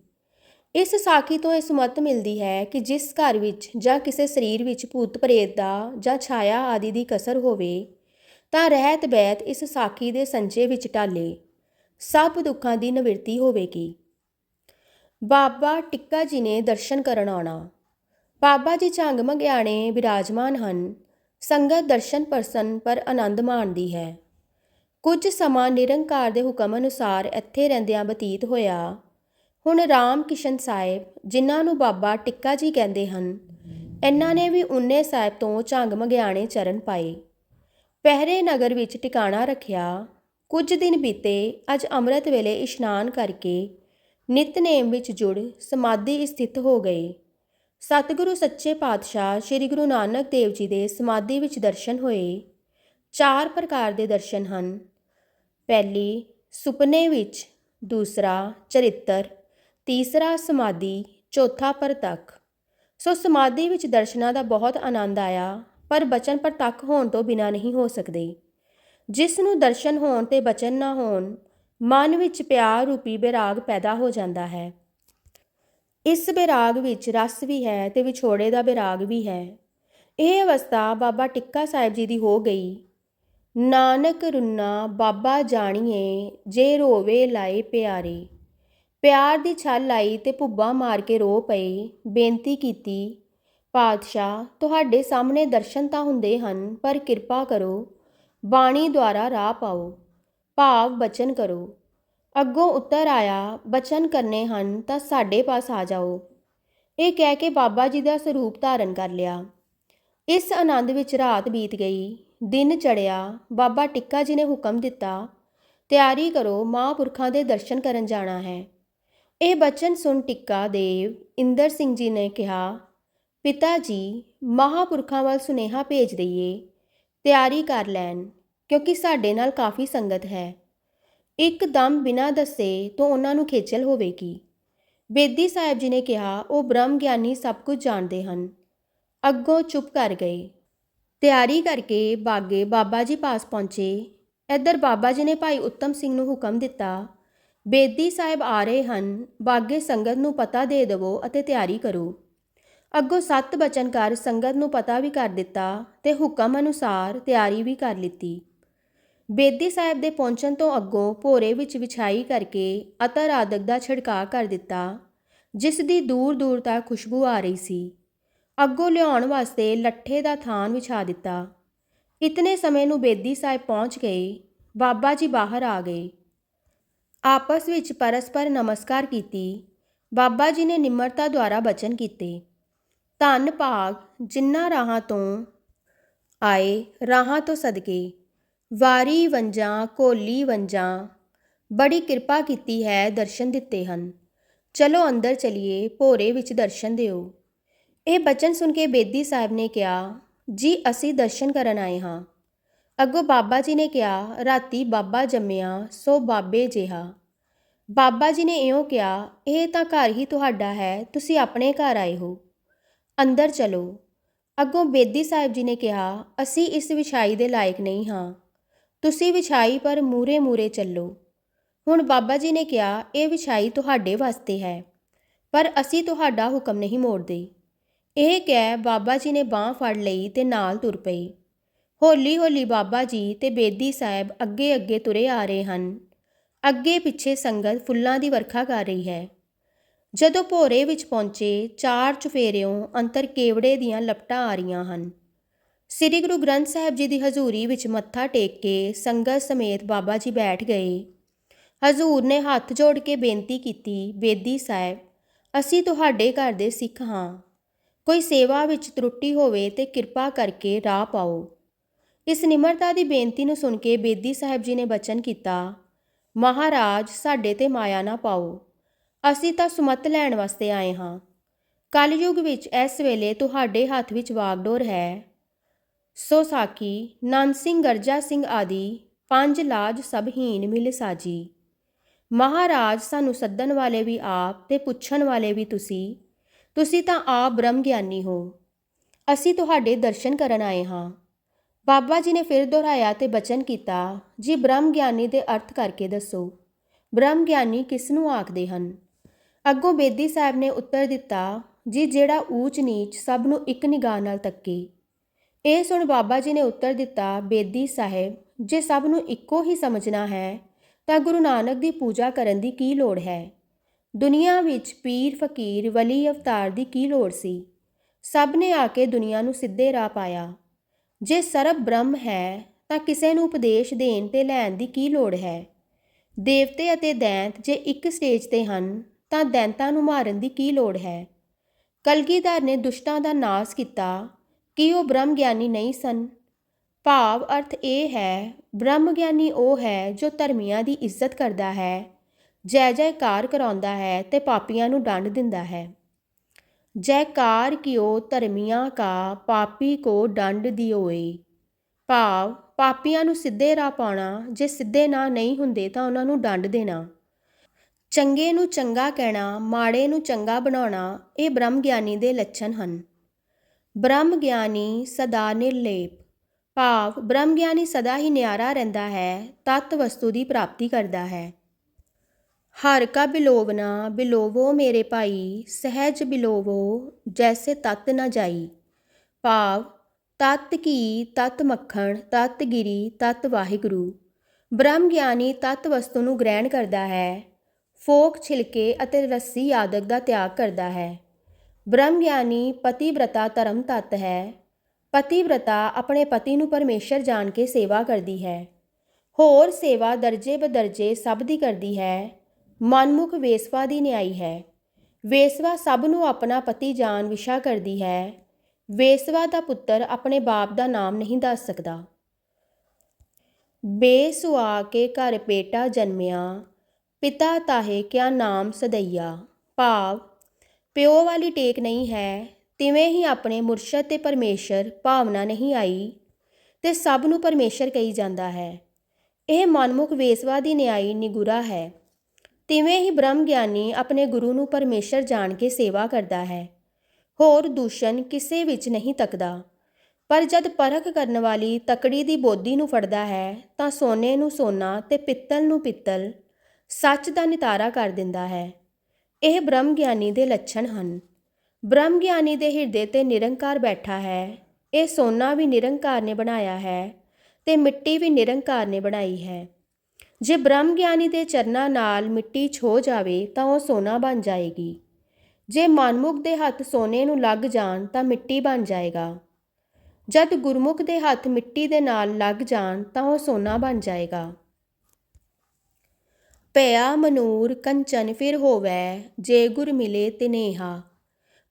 ਇਸ ਸਾਖੀ ਤੋਂ ਇਹ ਸੁਮਤ ਮਿਲਦੀ ਹੈ ਕਿ ਜਿਸ ਘਰ ਵਿੱਚ ਜਾਂ ਕਿਸੇ ਸਰੀਰ ਵਿੱਚ ਭੂਤ ਪ੍ਰੇਤ ਦਾ ਜਾਂ ਛਾਇਆ ਆਦਿ ਦੀ ਕਸਰ ਹੋਵੇ, ਤਾਂ ਰਹਿਤ ਬੈਤ ਇਸ ਸਾਖੀ ਦੇ ਸੰਚੇ ਵਿੱਚ ਟਾਲੇ। ਸਭ ਦੁੱਖਾਂ ਦੀ ਨਿਵਰਤੀ ਹੋਵੇਗੀ। ਬਾਬਾ ਟਿੱਕਾ ਜੀ ਨੇ ਦਰਸ਼ਨ ਕਰਨ ਆਉਣਾ। ਬਾਬਾ ਜੀ ਝੰਗ ਮੰਗਿਆਣੇ ਬਿਰਾਜਮਾਨ ਹਨ। ਸੰਗਤ ਦਰਸ਼ਨ ਪਰਸਨ ਪਰ ਆਨੰਦ ਮਾਣਦੀ ਹੈ। ਕੁਝ ਸਮਾਂ ਨਿਰੰਕਾਰ ਦੇ ਹੁਕਮ ਅਨੁਸਾਰ ਇੱਥੇ ਰਹਿੰਦਿਆਂ ਬਤੀਤ ਹੋਇਆ। ਹੁਣ ਰਾਮ ਕਿਸ਼ਨ ਸਾਹਿਬ, ਜਿਨ੍ਹਾਂ ਨੂੰ ਬਾਬਾ ਟਿੱਕਾ ਜੀ ਕਹਿੰਦੇ ਹਨ ਇਹਨਾਂ ਨੇ ਵੀ ਉਨੇ ਸਾਹਿਬ ਤੋਂ ਝੰਗ ਮੰਗਿਆਣੇ ਚਰਨ ਪਾਏ। ਪਹਿਰੇ ਨਗਰ ਵਿੱਚ ਟਿਕਾਣਾ ਰੱਖਿਆ। ਕੁਝ ਦਿਨ ਬੀਤੇ ਅੱਜ ਅੰਮ੍ਰਿਤ ਵੇਲੇ ਇਸ਼ਨਾਨ ਕਰਕੇ ਨਿਤਨੇਮ ਵਿੱਚ ਜੁੜ ਸਮਾਧੀ ਸਥਿਤ ਹੋ ਗਏ ਸਤਿਗੁਰੂ ਸੱਚੇ ਪਾਤਸ਼ਾਹ ਸ੍ਰੀ ਗੁਰੂ ਨਾਨਕ ਦੇਵ ਜੀ ਦੇ ਸਮਾਧੀ ਵਿੱਚ ਦਰਸ਼ਨ ਹੋਏ। ਚਾਰ ਪ੍ਰਕਾਰ ਦੇ ਦਰਸ਼ਨ ਹਨ। ਪਹਿਲੀ, ਸੁਪਨੇ ਵਿੱਚ। ਦੂਸਰਾ, ਚਰਿੱਤਰ। ਤੀਸਰਾ, ਸਮਾਧੀ। ਚੌਥਾ, ਪ੍ਰਤੱਖ। ਸੋ ਸਮਾਧੀ ਵਿੱਚ ਦਰਸ਼ਨਾਂ ਦਾ ਬਹੁਤ ਆਨੰਦ ਆਇਆ, ਪਰ ਬਚਨ ਪ੍ਰਤੱਖ ਹੋਣ ਤੋਂ ਬਿਨਾ ਨਹੀਂ ਹੋ ਸਕਦੇ। ਜਿਸ ਨੂੰ ਦਰਸ਼ਨ ਹੋਣ ਤੇ ਬਚਨ ਨਾ ਹੋਣ ਮਨ ਵਿੱਚ ਪਿਆਰ ਰੂਪੀ ਬੈਰਾਗ ਪੈਦਾ ਹੋ ਜਾਂਦਾ ਹੈ। ਇਸ ਬੈਰਾਗ ਵਿੱਚ ਰਸ ਵੀ ਹੈ ਤੇ ਵਿਛੋੜੇ ਦਾ ਬੈਰਾਗ ਵੀ ਹੈ। ਇਹ ਅਵਸਥਾ ਬਾਬਾ ਟਿੱਕਾ ਸਾਹਿਬ ਜੀ ਦੀ ਹੋ ਗਈ। ਨਾਨਕ ਰੁਨਾ ਬਾਬਾ ਜਾਣੀਏ, ਜੇ ਰੋਵੇ ਲਾਏ ਪਿਆਰੇ। ਪਿਆਰ ਦੀ ਛਲ ਲਾਈ ਤੇ ਭੁੱਬਾ ਮਾਰ ਕੇ ਰੋ ਪਏ। ਬੇਨਤੀ ਕੀਤੀ, ਪਾਤਸ਼ਾਹ, ਤੁਹਾਡੇ ਸਾਹਮਣੇ ਦਰਸ਼ਨ ਤਾਂ ਹੁੰਦੇ ਹਨ, ਪਰ ਕਿਰਪਾ ਕਰੋ, ਬਾਣੀ ਦੁਆਰਾ ਰਾਹ ਪਾਓ। ਭਾਵ ਬਚਨ ਕਰੋ। ਅੱਗੋਂ ਉੱਤਰ ਆਇਆ, ਬਚਨ ਕਰਨੇ ਹਨ ਤਾਂ ਸਾਡੇ ਪਾਸ ਆ ਜਾਓ। ਇਹ ਕਹਿ ਕੇ ਬਾਬਾ ਜੀ ਦਾ ਸਰੂਪ ਧਾਰਨ ਕਰ ਲਿਆ। ਇਸ ਆਨੰਦ ਵਿੱਚ ਰਾਤ ਬੀਤ ਗਈ। ਦਿਨ ਚੜਿਆ ਬਾਬਾ ਟਿੱਕਾ ਜੀ ਨੇ ਹੁਕਮ ਦਿੱਤਾ, ਤਿਆਰੀ ਕਰੋ ਮਹਾਂਪੁਰਖਾਂ ਦੇ ਦਰਸ਼ਨ ਕਰਨ ਜਾਣਾ ਹੈ। ਇਹ ਬਚਨ ਸੁਣ ਟਿੱਕਾ ਦੇਵ ਇੰਦਰ ਸਿੰਘ ਜੀ ਨੇ ਕਿਹਾ, ਪਿਤਾ ਜੀ, ਮਹਾਂਪੁਰਖਾਂ ਵੱਲ ਸੁਨੇਹਾ ਭੇਜ ਦਈਏ, ਤਿਆਰੀ ਕਰ ਲੈਣ। ਕਿਉਂਕਿ ਸਾਡੇ ਨਾਲ ਕਾਫੀ ਸੰਗਤ ਹੈ। ਇੱਕ ਦਮ ਬਿਨਾਂ ਦੱਸੇ ਤੋਂ ਉਹਨਾਂ ਨੂੰ ਖੇਚਲ ਹੋਵੇਗੀ। ਬੇਦੀ ਸਾਹਿਬ ਜੀ ਨੇ ਕਿਹਾ, ਉਹ ਬ੍ਰਹਮ ਗਿਆਨੀ ਸਭ ਕੁਝ ਜਾਣਦੇ ਹਨ। ਅੱਗੋਂ ਚੁੱਪ ਕਰ ਗਏ। ਤਿਆਰੀ ਕਰਕੇ ਬਾਗੇ ਬਾਬਾ ਜੀ ਪਾਸ ਪਹੁੰਚੇ। ਇੱਧਰ ਬਾਬਾ ਜੀ ਨੇ ਭਾਈ ਉੱਤਮ ਸਿੰਘ ਨੂੰ ਹੁਕਮ ਦਿੱਤਾ, ਬੇਦੀ ਸਾਹਿਬ ਆ ਰਹੇ ਹਨ, ਬਾਗੇ ਸੰਗਤ ਨੂੰ ਪਤਾ ਦੇ ਦੇਵੋ ਅਤੇ ਤਿਆਰੀ ਕਰੋ। ਅੱਗੋਂ ਸੱਤ ਬਚਨ ਕਰ ਸੰਗਤ ਨੂੰ ਪਤਾ ਵੀ ਕਰ ਦਿੱਤਾ ਤੇ ਹੁਕਮ ਅਨੁਸਾਰ ਤਿਆਰੀ ਵੀ ਕਰ ਲਿੱਤੀ। ਬੇਦੀ ਸਾਹਿਬ ਦੇ ਪਹੁੰਚਣ ਤੋਂ ਅੱਗੋਂ ਭੋਰੇ ਵਿੱਚ ਵਿਛਾਈ ਕਰਕੇ ਅਤਰ ਆਦਿਕ ਦਾ ਛਿੜਕਾਅ ਕਰ ਦਿੱਤਾ, ਜਿਸ ਦੀ ਦੂਰ ਦੂਰ ਤੱਕ ਖੁਸ਼ਬੂ ਆ ਰਹੀ ਸੀ। ਅੱਗੋਂ ਲਿਆਉਣ ਵਾਸਤੇ ਲੱਠੇ ਦਾ ਥਾਨ ਵਿਛਾ ਦਿੱਤਾ। ਇਤਨੇ ਸਮੇਂ ਨੂੰ ਬੇਦੀ ਸਾਹਿਬ ਪਹੁੰਚ ਗਏ, ਬਾਬਾ ਜੀ ਬਾਹਰ ਆ ਗਏ। ਆਪਸ ਵਿੱਚ ਪਰਸਪਰ ਨਮਸਕਾਰ ਕੀਤੀ, ਬਾਬਾ ਜੀ ਨੇ ਨਿਮਰਤਾ ਦੁਆਰਾ ਬਚਨ ਕੀਤੇ। ਧੰਨ ਭਾਗ, ਜਿਨ੍ਹਾਂ ਰਾਹਾਂ ਤੋਂ ਆਏ, ਰਾਹਾਂ ਤੋਂ ਸਦਕੇ। ਵਾਰੀ ਵੰਜਾਂ ਕੋਲੀ ਵੰਜਾਂ, ਬੜੀ ਕਿਰਪਾ ਕੀਤੀ ਹੈ ਦਰਸ਼ਨ ਦਿੱਤੇ ਹਨ। ਚਲੋ ਅੰਦਰ ਚਲੀਏ, ਭੋਰੇ ਵਿੱਚ ਦਰਸ਼ਨ ਦਿਓ। ਇਹ ਬਚਨ ਸੁਣ ਕੇ ਬੇਦੀ ਸਾਹਿਬ ਨੇ ਕਿਹਾ, ਜੀ, ਅਸੀਂ ਦਰਸ਼ਨ ਕਰਨ ਆਏ ਹਾਂ। ਅੱਗੋਂ ਬਾਬਾ ਜੀ ਨੇ ਕਿਹਾ, ਰਾਤੀ ਬਾਬਾ ਜੰਮਿਆ, ਸੋ ਬਾਬੇ ਜਿਹਾ। ਬਾਬਾ ਜੀ ਨੇ ਇਉਂ ਕਿਹਾ, ਇਹ ਤਾਂ ਘਰ ਹੀ ਤੁਹਾਡਾ ਹੈ, ਤੁਸੀਂ ਆਪਣੇ ਘਰ ਆਏ ਹੋ। ਅੰਦਰ ਚਲੋ। ਅੱਗੋਂ ਬੇਦੀ ਸਾਹਿਬ ਜੀ ਨੇ ਕਿਹਾ, ਅਸੀਂ ਇਸ ਵਿਛਾਈ ਦੇ ਲਾਇਕ ਨਹੀਂ ਹਾਂ। ਤੁਸੀਂ ਵਿਛਾਈ ਪਰ ਮੂਰੇ ਮੂਰੇ ਚੱਲੋ। ਹੁਣ ਬਾਬਾ ਜੀ ਨੇ ਕਿਹਾ, ਇਹ ਵਿਛਾਈ ਤੁਹਾਡੇ ਵਾਸਤੇ ਹੈ, ਪਰ ਅਸੀਂ ਤੁਹਾਡਾ ਹੁਕਮ ਨਹੀਂ ਮੋੜਦੇ। ਇਹ ਕਹਿ ਬਾਬਾ ਜੀ ਨੇ ਬਾਹ ਫੜ ਲਈ ਤੇ ਨਾਲ ਤੁਰ ਪਈ। ਹੌਲੀ ਹੌਲੀ ਬਾਬਾ ਜੀ ਤੇ ਬੇਦੀ ਸਾਹਿਬ ਅੱਗੇ ਅੱਗੇ ਤੁਰੇ ਆ ਰਹੇ ਹਨ। ਅੱਗੇ ਪਿੱਛੇ ਸੰਗਤ ਫੁੱਲਾਂ ਦੀ ਵਰਖਾ ਕਰ ਰਹੀ ਹੈ। ਜਦੋਂ ਭੋਰੇ ਵਿੱਚ ਪਹੁੰਚੇ, ਚਾਰ ਚੁਫੇਰਿਓਂ ਅੰਤਰ ਕੇਵੜੇ ਦੀਆਂ ਲਪਟਾਂ ਆ ਰਹੀਆਂ ਹਨ। ਸ੍ਰੀ ਗੁਰੂ ਗ੍ਰੰਥ ਸਾਹਿਬ ਜੀ ਦੀ ਹਜ਼ੂਰੀ ਵਿੱਚ ਮੱਥਾ ਟੇਕ ਕੇ ਸੰਗਤ ਸਮੇਤ ਬਾਬਾ ਜੀ ਬੈਠ ਗਏ। ਹਜ਼ੂਰ ਨੇ ਹੱਥ ਜੋੜ ਕੇ ਬੇਨਤੀ ਕੀਤੀ, ਬੇਦੀ ਸਾਹਿਬ, ਅਸੀਂ ਤੁਹਾਡੇ ਘਰ ਦੇ ਸਿੱਖ ਹਾਂ। ਕੋਈ ਸੇਵਾ ਵਿੱਚ ਤਰੁੱਟੀ ਹੋਵੇ ਤੇ ਕਿਰਪਾ ਕਰਕੇ ਰਾਹ ਪਾਓ। ਇਸ ਨਿਮਰਤਾ ਦੀ ਬੇਨਤੀ ਨੂੰ ਸੁਣ ਕੇ ਬੇਦੀ ਸਾਹਿਬ ਜੀ ਨੇ ਬਚਨ ਕੀਤਾ, ਮਹਾਰਾਜ, ਸਾਡੇ ਤੇ ਮਾਇਆ ਨਾ ਪਾਓ। ਅਸੀਂ ਤਾਂ ਸੁਮਤ ਲੈਣ ਵਾਸਤੇ ਆਏ ਹਾਂ। ਕਲਯੁਗ ਵਿੱਚ ਇਸ ਵੇਲੇ ਤੁਹਾਡੇ ਹੱਥ ਵਿੱਚ ਵਾਗਡੋਰ ਹੈ। ਸੋਸਾਕੀ ਸਾਕੀ ਸਿੰਘ, ਗਰਜਾ ਸਿੰਘ ਆਦਿ ਪੰਜ ਲਾਜ ਸਭਹੀਨ ਮਿਲ ਸਾਜੀ। ਮਹਾਰਾਜ ਸਾਨੂੰ ਸੱਦਣ ਵਾਲੇ ਵੀ ਆਪ ਤੇ ਪੁੱਛਣ ਵਾਲੇ ਵੀ ਤੁਸੀਂ ਤੁਸੀਂ ਤਾਂ ਆਪ ਬ੍ਰਹਮ ਗਿਆਨੀ ਹੋ। ਅਸੀਂ ਤੁਹਾਡੇ ਦਰਸ਼ਨ ਕਰਨ ਆਏ ਹਾਂ। ਬਾਬਾ ਜੀ ਨੇ ਫਿਰ ਦੁਹਰਾਇਆ ਤੇ ਬਚਨ ਕੀਤਾ, ਜੀ ਬ੍ਰਹਮ ਗਿਆਨੀ ਦੇ ਅਰਥ ਕਰਕੇ ਦੱਸੋ। ਬ੍ਰਹਮ ਗਿਆਨੀ ਕਿਸ ਨੂੰ ਆਖਦੇ ਹਨ? ਅੱਗੋਂ ਬੇਦੀ ਸਾਹਿਬ ਨੇ ਉੱਤਰ ਦਿੱਤਾ, ਜੀ ਜਿਹੜਾ ਊਚ ਨੀਚ ਸਭ ਨੂੰ ਇੱਕ ਨਿਗਾਹ ਨਾਲ ਤੱਕੇ। ਇਹ ਸੁਣ ਬਾਬਾ ਜੀ ਨੇ ਉੱਤਰ ਦਿੱਤਾ, ਬੇਦੀ ਸਾਹਿਬ, ਜੇ ਸਭ ਨੂੰ ਇੱਕੋ ਹੀ ਸਮਝਣਾ ਹੈ, ਤਾਂ ਗੁਰੂ ਨਾਨਕ ਦੀ ਪੂਜਾ ਕਰਨ ਦੀ ਕੀ ਲੋੜ ਹੈ? ਦੁਨੀਆ ਵਿੱਚ ਪੀਰ, ਫਕੀਰ, ਵਲੀ, ਅਵਤਾਰ ਦੀ ਕੀ ਲੋੜ ਸੀ? ਸਭ ਨੇ ਆ ਕੇ ਦੁਨੀਆ ਨੂੰ ਸਿੱਧੇ ਰਾਹ ਪਾਇਆ। ਜੇ ਸਰਬ ਬ੍ਰਹਮ ਹੈ, ਤਾਂ ਕਿਸੇ ਨੂੰ ਉਪਦੇਸ਼ ਦੇਣ ਤੇ ਲੈਣ ਦੀ ਕੀ ਲੋੜ ਹੈ? ਦੇਵਤੇ ਅਤੇ ਦੈਂਤ ਜੇ ਇੱਕ ਸਟੇਜ ਤੇ ਹਨ, ਤਾਂ ਦੈਂਤਾਂ ਨੂੰ ਮਾਰਨ ਦੀ ਕੀ ਲੋੜ ਹੈ? ਕਲਗੀਧਰ ਨੇ ਦੁਸ਼ਟਾਂ ਦਾ ਨਾਸ ਕੀਤਾ ਕਿ ਉਹ ਬ੍ਰਹਮ ਗਿਆਨੀ ਨਹੀਂ ਸਨ। ਭਾਵ ਅਰਥ ਇਹ ਹੈ, ਬ੍ਰਹਮ ਗਿਆਨੀ ਉਹ ਹੈ ਜੋ ਧਰਮੀਆਂ ਦੀ ਇੱਜ਼ਤ ਕਰਦਾ ਹੈ ਜੈ ਜੈਕਾਰ ਕਰਾਉਂਦਾ ਹੈ ਤੇ ਪਾਪੀਆਂ ਨੂੰ ਡੰਡ ਦਿੰਦਾ ਹੈ। ਜੈਕਾਰ ਕਿਓ ਧਰਮੀਆਂ ਕਾ ਪਾਪੀ ਕੋ ਦੰਡ ਦਿਓਏ। ਭਾਵ ਪਾਪੀਆਂ ਨੂੰ ਸਿੱਧੇ ਰਾਹ ਪਾਉਣਾ, ਜੇ ਸਿੱਧੇ ਨਾ ਨਹੀਂ ਹੁੰਦੇ ਤਾਂ ਉਹਨਾਂ ਨੂੰ ਡੰਡ ਦੇਣਾ। ਚੰਗੇ ਨੂੰ ਚੰਗਾ ਕਹਿਣਾ, ਮਾੜੇ ਨੂੰ ਚੰਗਾ ਬਣਾਉਣਾ, ਇਹ ਬ੍ਰਹਮ ਗਿਆਨੀ ਦੇ ਲੱਛਣ ਹਨ। ਬ੍ਰਹਮ ਗਿਆਨੀ ਸਦਾ ਨਿਰਲੇਪ। ਭਾਵ ਬ੍ਰਹਮ ਗਿਆਨੀ ਸਦਾ ਹੀ ਨਿਆਰਾ ਰਹਿੰਦਾ ਹੈ, ਤਤ ਵਸਤੂ ਦੀ ਪ੍ਰਾਪਤੀ ਕਰਦਾ ਹੈ। ਹਰ ਕਾ ਬਿਲੋਵਨਾ ਬਿਲੋਵੋ ਮੇਰੇ ਭਾਈ, ਸਹਿਜ ਬਿਲੋਵੋ ਜੈਸੇ ਤਤ ਨਾ ਜਾਈ। ਭਾਵ ਤਤ ਕੀ ਤਤ ਮੱਖਣ, ਤਤ ਗਿਰੀ, ਤਤ ਵਾਹਿਗੁਰੂ। ਬ੍ਰਹਮ ਗਿਆਨੀ ਤਤ ਵਸਤੂ ਨੂੰ ਗ੍ਰਹਿਣ ਕਰਦਾ ਹੈ, ਫੋਕ ਛਿਲਕੇ ਅਤੇ ਰੱਸੀ ਆਦਿਕ ਦਾ ਤਿਆਗ ਕਰਦਾ ਹੈ। ਬ੍ਰਹਮ ਗਿਆਨੀ ਪਤੀਵ੍ਰਤਾ ਧਰਮ ਤਤ ਹੈ। ਪਤੀਵ੍ਰਤਾ ਆਪਣੇ ਪਤੀ ਨੂੰ ਪਰਮੇਸ਼ਰ ਜਾਣ ਕੇ ਸੇਵਾ ਕਰਦੀ ਹੈ। ਹੋਰ ਸੇਵਾ ਦਰਜੇ ਬਦਰਜੇ ਸਭ ਦੀ ਕਰਦੀ ਹੈ। ਮਨਮੁਖ ਵੇਸਵਾ ਦੀ ਨਿਆਈ ਹੈ। ਵੇਸਵਾ ਸਭ ਨੂੰ ਆਪਣਾ ਪਤੀ ਜਾਣ ਵਿਸ਼ਾ ਕਰਦੀ ਹੈ। ਵੇਸਵਾ ਦਾ ਪੁੱਤਰ ਆਪਣੇ ਬਾਪ ਦਾ ਨਾਮ ਨਹੀਂ ਦੱਸ ਸਕਦਾ। ਬੇਸੁਆ ਕੇ ਘਰ ਬੇਟਾ ਜਨਮਿਆ, ਪਿਤਾ ਤਾਹੇ ਕਿਆ ਨਾਮ ਸਦਈਆ, ਭਾਵ ਪਿਓ ਵਾਲੀ ਟੇਕ ਨਹੀਂ ਹੈ, ਤਿਵੇਂ ਹੀ ਆਪਣੇ ਮੁਰਸ਼ਦ ਤੇ ਪਰਮੇਸ਼ਰ ਭਾਵਨਾ ਨਹੀਂ ਆਈ ਤੇ ਸਭ ਨੂੰ ਪਰਮੇਸ਼ਰ ਕਹੀ ਜਾਂਦਾ ਹੈ। ਇਹ ਮਨਮੁਖ ਵੇਸਵਾ ਦੀ ਨਿਆਈ ਨਿਗੁਰਾ ਹੈ। ਤਿਵੇਂ ਹੀ ਬ੍ਰਹਮ ਗਿਆਨੀ ਆਪਣੇ ਗੁਰੂ ਨੂੰ ਪਰਮੇਸ਼ਰ ਜਾਣ ਕੇ ਸੇਵਾ ਕਰਦਾ ਹੈ। ਹੋਰ ਦੂਸ਼ਣ ਕਿਸੇ ਵਿੱਚ ਨਹੀਂ ਤੱਕਦਾ। ਪਰ ਜਦ ਪਰਖ ਕਰਨ ਵਾਲੀ ਤਕੜੀ ਦੀ ਬੋਧੀ ਨੂੰ ਫੜਦਾ ਹੈ, ਤਾਂ ਸੋਨੇ ਨੂੰ ਸੋਨਾ ਤੇ ਪਿੱਤਲ ਨੂੰ ਪਿੱਤਲ ਸੱਚ ਦਾ ਨਿਤਾਰਾ ਕਰ ਦਿੰਦਾ ਹੈ। ਇਹ ਬ੍ਰਹਮ ਗਿਆਨੀ ਦੇ ਲੱਛਣ ਹਨ। ਬ੍ਰਹਮ ਗਿਆਨੀ ਦੇ ਹਿਰਦੇ ਤੇ ਨਿਰੰਕਾਰ ਬੈਠਾ ਹੈ। ਇਹ ਸੋਨਾ ਵੀ ਨਿਰੰਕਾਰ ਨੇ ਬਣਾਇਆ ਹੈ ਤੇ ਮਿੱਟੀ ਵੀ ਨਿਰੰਕਾਰ ਨੇ ਬਣਾਈ ਹੈ। ਜੇ ਬ੍ਰਹਮ ਗਿਆਨੀ ਦੇ ਚਰਨਾਂ ਨਾਲ ਮਿੱਟੀ ਛੋ ਜਾਵੇ ਤਾਂ ਉਹ ਸੋਨਾ ਬਣ ਜਾਏਗੀ। ਜੇ ਮਨਮੁਖ ਦੇ ਹੱਥ ਸੋਨੇ ਨੂੰ ਲੱਗ ਜਾਣ ਤਾਂ ਮਿੱਟੀ ਬਣ ਜਾਏਗਾ। ਜਦ ਗੁਰਮੁਖ ਦੇ ਹੱਥ ਮਿੱਟੀ ਦੇ ਨਾਲ ਲੱਗ ਜਾਣ ਤਾਂ ਉਹ ਸੋਨਾ ਬਣ ਜਾਏਗਾ। ਭਇਆ ਮਨੂਰ ਕੰਚਨ ਫਿਰ ਹੋਵੈ, ਜੇ ਗੁਰ ਮਿਲੇ ਤਿਨੇਹਾ।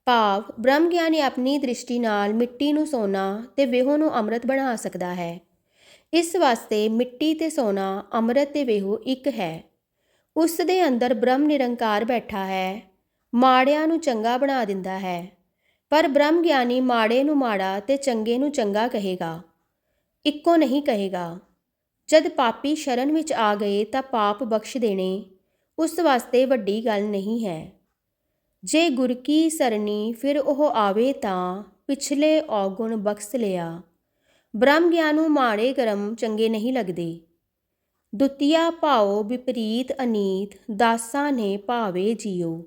ਭਾਵ ਬ੍ਰਹਮ ਗਿਆਨੀ ਆਪਣੀ ਦ੍ਰਿਸ਼ਟੀ ਨਾਲ ਮਿੱਟੀ ਨੂੰ ਸੋਨਾ ਤੇ ਵਿਹੋ ਨੂੰ ਅੰਮ੍ਰਿਤ ਬਣਾ ਸਕਦਾ ਹੈ। ਇਸ ਵਾਸਤੇ ਮਿੱਟੀ ਤੇ ਸੋਨਾ, ਅੰਮ੍ਰਿਤ ਤੇ ਵਿਹੋ ਇੱਕ ਹੈ। ਉਸ ਦੇ ਅੰਦਰ ਬ੍ਰਹਮ ਨਿਰੰਕਾਰ ਬੈਠਾ ਹੈ, ਮਾੜਿਆਂ ਨੂੰ ਚੰਗਾ ਬਣਾ ਦਿੰਦਾ ਹੈ। ਪਰ ਬ੍ਰਹਮ ਗਿਆਨੀ ਮਾੜੇ ਨੂੰ ਮਾੜਾ ਤੇ ਚੰਗੇ ਨੂੰ ਚੰਗਾ ਕਹੇਗਾ। ਇੱਕੋ ਨਹੀਂ ਕਹੇਗਾ। ਜਦ ਪਾਪੀ ਸ਼ਰਨ ਵਿੱਚ ਆ ਗਏ ਤਾਂ ਪਾਪ ਬਖਸ਼ ਦੇਣੇ ਉਸ ਵਾਸਤੇ ਵੱਡੀ ਗੱਲ ਨਹੀਂ ਹੈ। ਜੇ ਗੁਰ ਕੀ ਸਰਣੀ ਫਿਰ ਉਹ ਆਵੇ ਤਾਂ ਪਿਛਲੇ ਔਗੁਣ ਬਖਸ਼ ਲਿਆ। ਬ੍ਰਹਮ ਗਿਆਨ ਨੂੰ ਮਾੜੇ ਕਰਮ ਚੰਗੇ ਨਹੀਂ ਲੱਗਦੇ। ਦੁਤੀਆ ਭਾਉ ਵਿਪਰੀਤ ਅਨੀਤ ਦਾਸਾਂ ਨੇ ਭਾਵੇ ਜੀਓ।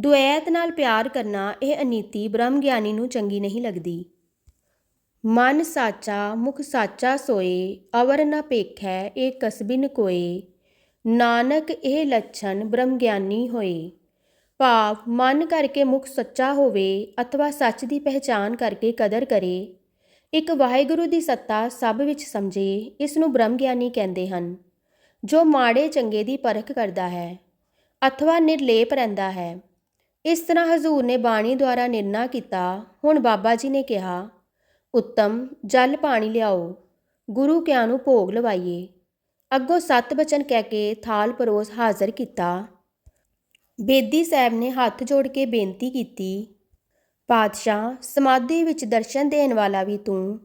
ਦੁਐਤ ਨਾਲ ਪਿਆਰ ਕਰਨਾ ਇਹ ਅਨੀਤੀ ਬ੍ਰਹਮ ਗਿਆਨੀ ਨੂੰ ਚੰਗੀ ਨਹੀਂ ਲੱਗਦੀ। ਮਨ ਸਾਚਾ, ਮੁਖ ਸਾਚਾ ਸੋਏ, ਅਵਰ ਨ ਭੇਖੈ ਇਹ ਕਸਬਿਨ ਕੋਏ। ਨਾਨਕ ਇਹ ਲੱਛਣ ਬ੍ਰਹਮ ਗਿਆਨੀ ਹੋਏ। ਭਾਵ ਮਨ ਕਰਕੇ ਮੁਖ ਸੱਚਾ ਹੋਵੇ, ਅਥਵਾ ਸੱਚ ਦੀ ਪਹਿਚਾਨ ਕਰਕੇ ਕਦਰ ਕਰੇ। ਇੱਕ ਵਾਹਿਗੁਰੂ ਦੀ ਸੱਤਾ ਸਭ ਵਿੱਚ ਸਮਝੇ, ਇਸ ਨੂੰ ਬ੍ਰਹਮ ਗਿਆਨੀ ਕਹਿੰਦੇ ਹਨ। ਜੋ ਮਾੜੇ ਚੰਗੇ ਦੀ ਪਰਖ ਕਰਦਾ ਹੈ, ਅਥਵਾ ਨਿਰਲੇਪ ਰਹਿੰਦਾ ਹੈ। ਇਸ ਤਰ੍ਹਾਂ ਹਜ਼ੂਰ ਨੇ ਬਾਣੀ ਦੁਆਰਾ ਨਿਰਣਾ ਕੀਤਾ, ਹੁਣ ਬਾਬਾ ਜੀ ਨੇ ਕਿਹਾ ਉੱਤਮ ਜਲ ਪਾਣੀ ਲਿਆਓ, ਗੁਰੂ ਕਿਆਂ ਨੂੰ ਭੋਗ ਲਵਾਈਏ। ਅੱਗੋਂ ਸੱਤ ਬਚਨ ਕਹਿ ਕੇ ਥਾਲ ਪਰੋਸ ਹਾਜ਼ਰ ਕੀਤਾ। ਬੇਦੀ ਸਾਹਿਬ ਨੇ ਹੱਥ ਜੋੜ ਕੇ ਬੇਨਤੀ ਕੀਤੀ, ਪਾਤਸ਼ਾਹ, ਸਮਾਧੀ ਵਿੱਚ ਦਰਸ਼ਨ ਦੇਣ ਵਾਲਾ ਵੀ ਤੂੰ,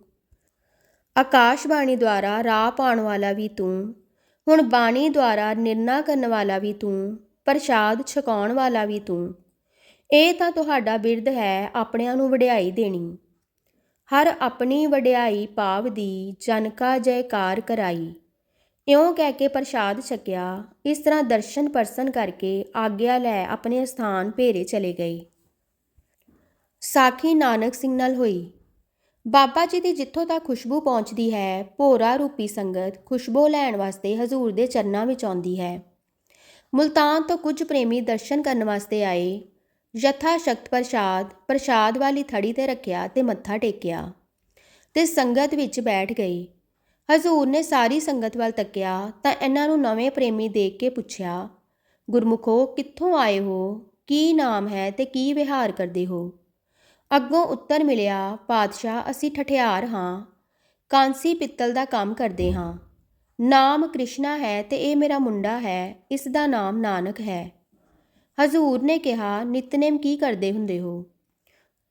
ਆਕਾਸ਼ਬਾਣੀ ਦੁਆਰਾ ਰਾਹ ਪਾਉਣ ਵਾਲਾ ਵੀ ਤੂੰ, ਹੁਣ ਬਾਣੀ ਦੁਆਰਾ ਨਿਰਣਾ ਕਰਨ ਵਾਲਾ ਵੀ ਤੂੰ, ਪ੍ਰਸ਼ਾਦ ਛਕਾਉਣ ਵਾਲਾ ਵੀ ਤੂੰ, ਇਹ ਤਾਂ ਤੁਹਾਡਾ ਬਿਰਧ ਹੈ ਆਪਣਿਆਂ ਨੂੰ ਵਡਿਆਈ ਦੇਣੀ। ਹਰ ਆਪਣੀ ਵਡਿਆਈ ਪਾਵ ਦੀ ਜਨ ਕਾ ਜੈਕਾਰ ਕਰਾਈ। ਇਉਂ ਕਹਿ ਕੇ ਪ੍ਰਸ਼ਾਦ ਛਕਿਆ, ਇਸ ਤਰ੍ਹਾਂ ਦਰਸ਼ਨ ਪਰਸਨ ਕਰਕੇ ਆਗਿਆ ਲੈ ਆਪਣੇ ਸਥਾਨ ਭੇਰੇ ਚਲੇ ਗਏ ਸਾਖੀ ਨਾਨਕ ਸਿੰਘ ਨਾਲ ਹੋਈ। ਬਾਬਾ ਜੀ ਦੀ ਜਿੱਥੋਂ ਤੱਕ ਖੁਸ਼ਬੂ ਪਹੁੰਚਦੀ ਹੈ, ਭੋਰਾ ਰੂਪੀ ਸੰਗਤ ਖੁਸ਼ਬੂ ਲੈਣ ਵਾਸਤੇ ਹਜ਼ੂਰ ਦੇ ਚਰਨਾਂ ਵਿੱਚ ਆਉਂਦੀ ਹੈ। ਮੁਲਤਾਨ ਤੋਂ ਕੁਝ ਪ੍ਰੇਮੀ ਦਰਸ਼ਨ ਕਰਨ ਵਾਸਤੇ ਆਏ। ਯਥਾ ਸ਼ਕਤ ਪ੍ਰਸ਼ਾਦ ਪ੍ਰਸ਼ਾਦ ਵਾਲੀ ਥੜੀ ਤੇ ਰੱਖਿਆ ਤੇ ਮੱਥਾ ਟੇਕਿਆ ਤੇ ਸੰਗਤ ਵਿੱਚ ਬੈਠ ਗਈ। ਹਜ਼ੂਰ ਨੇ ਸਾਰੀ ਸੰਗਤ ਵੱਲ ਤੱਕਿਆ ਤਾਂ ਇਹਨਾਂ ਨੂੰ ਨਵੇਂ ਪ੍ਰੇਮੀ ਦੇਖ ਕੇ ਪੁੱਛਿਆ, ਗੁਰਮੁਖੋ, ਕਿੱਥੋਂ ਆਏ ਹੋ? ਕੀ ਨਾਮ ਹੈ ਤੇ ਕੀ ਵਿਹਾਰ ਕਰਦੇ ਹੋ? ਅੱਗੋਂ ਉੱਤਰ ਮਿਲਿਆ, ਪਾਤਸ਼ਾਹ, ਅਸੀਂ ਠਠਿਆਰ ਹਾਂ। ਕਾਂਸੀ ਪਿੱਤਲ ਦਾ ਕੰਮ ਕਰਦੇ ਹਾਂ। ਨਾਮ ਕ੍ਰਿਸ਼ਨਾ ਹੈ ਤੇ ਇਹ ਮੇਰਾ ਮੁੰਡਾ ਹੈ। ਇਸ ਦਾ ਨਾਮ ਨਾਨਕ ਹੈ। ਹਜ਼ੂਰ ਨੇ ਕਿਹਾ, ਨਿਤਨੇਮ ਕੀ ਕਰਦੇ ਹੁੰਦੇ ਹੋ?